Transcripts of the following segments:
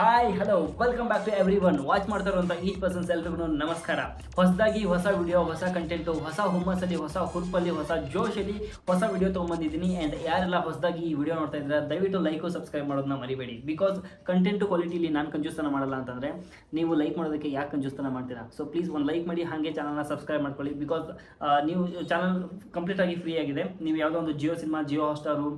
Hi hello welcome back to everyone watch ಮಾಡ್ತಾ ಈ persons ಎಲ್ರಿಗೂ ನಮಸ್ಕಾರ. ಹೊಸದಾಗಿ ಹೊಸ ವಿಡಿಯೋ ಹೊಸ ಕಂಟೆಂಟು ಹೊಸ ಹುಮ್ಮಸ್ಸಲ್ಲಿ, ಹೊಸ ಹುರ್ಪಲ್ಲಿ, ಹೊಸ ಜೋಶಲ್ಲಿ ಹೊಸ ವಿಡಿಯೋ ತೊಗೊಂಬಂದಿದ್ದೀನಿ. ಆ್ಯಂಡ್ ಯಾರೆಲ್ಲ ಹೊಸದಾಗಿ ಈ ವಿಡಿಯೋ ನೋಡ್ತಾ ಇದ್ದಾರೆ, ದಯವಿಟ್ಟು ಲೈಕು ಸಬ್ಸ್ಕ್ರೈಬ್ ಮಾಡೋದನ್ನ ಮರಿಬೇಡಿ. ಬಿಕಾಸ್ ಕಂಟೆಂಟು ಕ್ವಾಲಿಟಿಲಿ ನಾನು ಕಂಜೂಸ್ತನ ಮಾಡಲ್ಲ ಅಂತಂದರೆ ನೀವು ಲೈಕ್ ಮಾಡೋದಕ್ಕೆ ಯಾಕೆ ಕಂಜೂಸ್ತನ ಮಾಡ್ತೀರಾ? ಸೊ ಪ್ಲೀಸ್ ಒಂದು ಲೈಕ್ ಮಾಡಿ, ಹಾಗೆ ಚಾನಲ್ನ ಸಬ್ಸ್ಕ್ರೈಬ್ ಮಾಡ್ಕೊಳ್ಳಿ. ಬಿಕಾಸ್ ನೀವು ಚಾನಲ್ ಕಂಪ್ಲೀಟಾಗಿ ಫ್ರೀ ಆಗಿದೆ. ನೀವು ಯಾವುದೋ ಒಂದು Jio cinema Jio Hotstar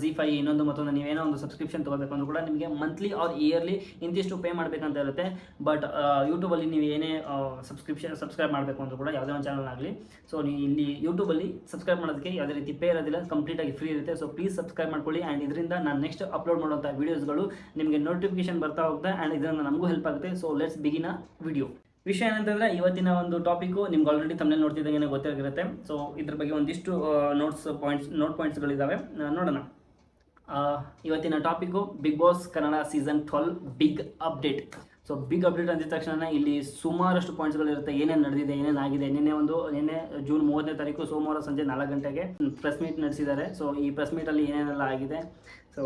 Zee five ಇನ್ನೊಂದು ಮತ್ತೊಂದು ನೀವೇನೋ ಒಂದು ಸಬ್ಸ್ಕ್ರಿಪ್ಷನ್ ತೊಗೋಬೇಕು ಅಂದ್ರೂ ಕೂಡ ನಿಮಗೆ ಮಂತ್ಲಿ ಆರ್ ಇಯರ್ಲಿ ಇಂತಿಷ್ಟು ಪೇ ಮಾಡಬೇಕಂತ ಇರುತ್ತೆ. ಬಟ್ ಯೂಟ್ಯೂಬಲ್ಲಿ ನೀವು ಏನೇ ಸಬ್ಸ್ಕ್ರಿಪ್ಷನ್ ಸಬ್ಸ್ಕ್ರೈಬ್ ಮಾಡಬೇಕು ಅಂದ್ರೂ ಕೂಡ ಯಾವುದೇ ಒಂದು ಚಾನಲ್ ಆಗಲಿ. ಸೊ ನೀವು ಇಲ್ಲಿ ಯೂಟ್ಯೂಬಲ್ಲಿ ಸಬ್ಸ್ಕ್ರೈಬ್ ಮಾಡೋದಕ್ಕೆ ಯಾವುದೇ ರೀತಿ ಪೇ ಇರೋದಿಲ್ಲ ಕಂಪ್ಲೀಟಾಗಿ ಫ್ರೀ ಇರುತ್ತೆ. ಸೊ ಪ್ಲೀಸ್ ಸಬ್ಸ್ಕ್ರೈಬ್ ಮಾಡ್ಕೊಳ್ಳಿ. ಆ್ಯಂಡ್ ಇದರಿಂದ ನಾನು ನೆಕ್ಸ್ಟ್ ಅಪ್ಲೋಡ್ ಮಾಡುವಂಥ ವೀಡಿಯೋಸ್ಗಳು ನಿಮಗೆ ನೋಟಿಫಿಕೇಶನ್ ಬರ್ತಾ ಹೋಗುತ್ತೆ. ಆ್ಯಂಡ್ ಇದರಿಂದ ನಮಗೂ ಹೆಲ್ಪ್ ಆಗುತ್ತೆ. ಸೊ ಲೆಟ್ಸ್ ಬಿಗಿನ ವಿಡಿಯೋ ವಿಷಯ ಏನಂತಂದ್ರೆ ಇವತ್ತಿನ ಒಂದು ಟಾಪಿಕ್ ನಿಮ್ಗೆ ಆಲ್ರೆಡಿ ತಮ್ಮಲ್ಲಿ ನೋಡ್ತಿದ್ದಂಗೆ ಗೊತ್ತಾಗಿರುತ್ತೆ. ಸೊ ಇದ್ರ ಬಗ್ಗೆ ಒಂದಿಷ್ಟು ನೋಟ್ಸ್ ಪಾಯಿಂಟ್ಸ್ ನೋಟ್ ಪಾಯಿಂಟ್ಸ್ಗಳಿದ್ದಾವೆ ನೋಡೋಣ. ಇವತ್ತಿನ topic Bigg Boss Kannada season twelve big update so big update ಅಂದಿದ ತಕ್ಷಣ ಇಲ್ಲಿ ಸುಮಾರಷ್ಟು ಪಾಯಿಂಟ್ಸ್ಗಳಿರುತ್ತೆ ಏನೇನು ನಡೆದಿದೆ, ಏನೇನು ಆಗಿದೆ. ನಿನ್ನೆ ಒಂದು, ನಿನ್ನೆ ಜೂನ್ ಮೂವತ್ತನೇ ತಾರೀಕು, ಸೋಮವಾರ ಸಂಜೆ ನಾಲ್ಕು ಗಂಟೆಗೆ ಪ್ರೆಸ್ ಮೀಟ್ ನಡೆಸಿದ್ದಾರೆ. ಸೊ ಈ ಪ್ರೆಸ್ ಮೀಟಲ್ಲಿ ಏನೇನೆಲ್ಲ ಆಗಿದೆ ಸೊ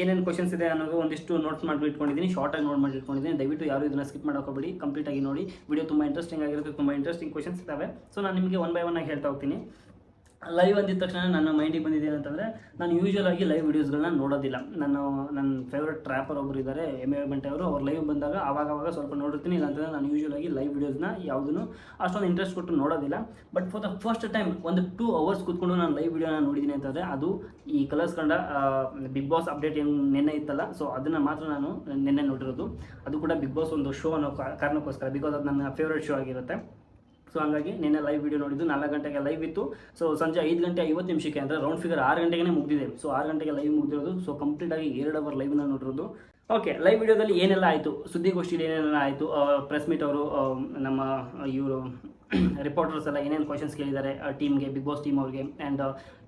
ಏನೇನು ಕ್ವಶನ್ಸ್ ಇದೆ ಅನ್ನೋದು ಒಂದಿಷ್ಟು ನೋಟ್ಸ್ ಮಾಡಿ ಇಟ್ಕೊಂಡಿದ್ದೀನಿ. ಶಾರ್ಟಾಗಿ ನೋಟ್ ಮಾಡಿ ಇಟ್ಕೊಂಡಿದ್ದೀನಿ. ದಯವಿಟ್ಟು ಯಾರು ಇದನ್ನ ಸ್ಕಿಪ್ ಮಾಡೋಕೋಬೇಡಿ ಕಂಪ್ಲೀಟಾಗಿ ನೋಡಿ. ವಿಡಿಯೋ ತುಂಬ ಇಂಟ್ರೆಸ್ಟಿಂಗ್ ಆಗಿರುತ್ತೆ. ತುಂಬ ಇಂಟ್ರೆಸ್ಟಿಂಗ್ ಕ್ವಶನ್ಸ್ ಇದ್ದಾವೆ ಸೊ ನಾನು ನಿಮಗೆ ಒನ್ ಬೈ ಒನ್ ಆಗಿ ಹೇಳ್ತಾ ಹೋಗ್ತೀನಿ. ಲೈವ್ ಅಂದಿದ ತಕ್ಷಣ ನನ್ನ ಮೈಂಡಿಗೆ ಬಂದಿದೆ ಅಂತಂದರೆ ನಾನು ಯೂಶ್ವಲ್ ಆಗಿ ಲೈವ್ ವೀಡಿಯೋಸ್ಗಳನ್ನ ನೋಡೋದಿಲ್ಲ. ನಾನು ನನ್ನ ಫೇವ್ರೆಟ್ ಟ್ರ್ಯಾಪರ್ ಒಬ್ಬರು ಇದ್ದಾರೆ ಎಂ ಎ ಬಂಟೆ ಅವರು, ಅವ್ರು ಲೈವ್ ಬಂದಾಗ ಆವಾಗ ಆವಾಗ ಸ್ವಲ್ಪ ನೋಡಿರ್ತೀನಿ. ಇಲ್ಲಾಂತಂದರೆ ನಾನು ಯೂಶ್ವಲ್ ಆಗಿ ಲೈವ್ ವೀಡಿಯೋಸ್ನ ಯಾವುದನ್ನು ಅಷ್ಟೊಂದು ಇಂಟ್ರೆಸ್ಟ್ ಕೊಟ್ಟು ನೋಡೋದಿಲ್ಲ. But for the first time ಒಂದು ಟೂ ಅವರ್ಸ್ ಕೂತ್ಕೊಂಡು ನಾನು ಲೈವ್ ವೀಡಿಯೋನ ನೋಡಿದ್ದೀನಿ ಅಂತಂದರೆ, ಅದು ಈ ಕಲರ್ಸ್ ಕಂಡ ಬಿಗ್ ಬಾಸ್ ಅಪ್ಡೇಟ್ ಏನು ನಿನ್ನೆ ಇತ್ತಲ್ಲ ಸೊ ಅದನ್ನು ಮಾತ್ರ ನಾನು ನಿನ್ನೆ ನೋಡಿರೋದು. ಅದು ಕೂಡ ಬಿಗ್ ಬಾಸ್ ಒಂದು ಶೋ ಅನ್ನೋ ಕಾರಣಕ್ಕೋಸ್ಕರ ಬಿಕಾಸ್ ಅದು ನನ್ನ ಫೇವ್ರೆಟ್ ಶೋ ಆಗಿರುತ್ತೆ. ಸೊ ಹಾಗಾಗಿ ನಿನ್ನೆ ಲೈವ್ ವಿಡಿಯೋ ನೋಡಿದ್ದು ನಾಲ್ಕು ಗಂಟೆಗೆ ಲೈವ್ ಇತ್ತು. ಸೊ ಸಂಜೆ ಐದು ಗಂಟೆ ಐವತ್ತು ನಿಮಿಷಕ್ಕೆ ಅಂದರೆ ರೌಂಡ್ ಫಿಗರ್ ಆರು ಗಂಟೆಗೆ ಮುಗಿದಿದೆ. ಸೊ ಆರು ಗಂಟೆಗೆ ಲೈವ್ ಮುಗಿದಿರೋದು. ಸೊ ಕಂಪ್ಲೀಟಾಗಿ ಎರಡು ಅವರ್ ಲೈವ್ನ ನೋಡಿರೋದು. ಓಕೆ ಲೈವ್ ವಿಡಿಯೋದಲ್ಲಿ ಏನೆಲ್ಲ ಆಯಿತು? ಸುದ್ದಿಗೋಷ್ಠಿಲಿ ಏನೇನೆಲ್ಲ ಆಯಿತು? ಪ್ರೆಸ್ ಮೀಟ್ ಅವರು ನಮ್ಮ ಇವರು ರಿಪೋರ್ಟರ್ಸ್ ಎಲ್ಲ ಏನೇನು ಕ್ವಶನ್ಸ್ ಕೇಳಿದ್ದಾರೆ ಟೀಮ್ಗೆ ಬಿಗ್ ಬಾಸ್ ಟೀಮ್ ಅವ್ರಿಗೆ ಆ್ಯಂಡ್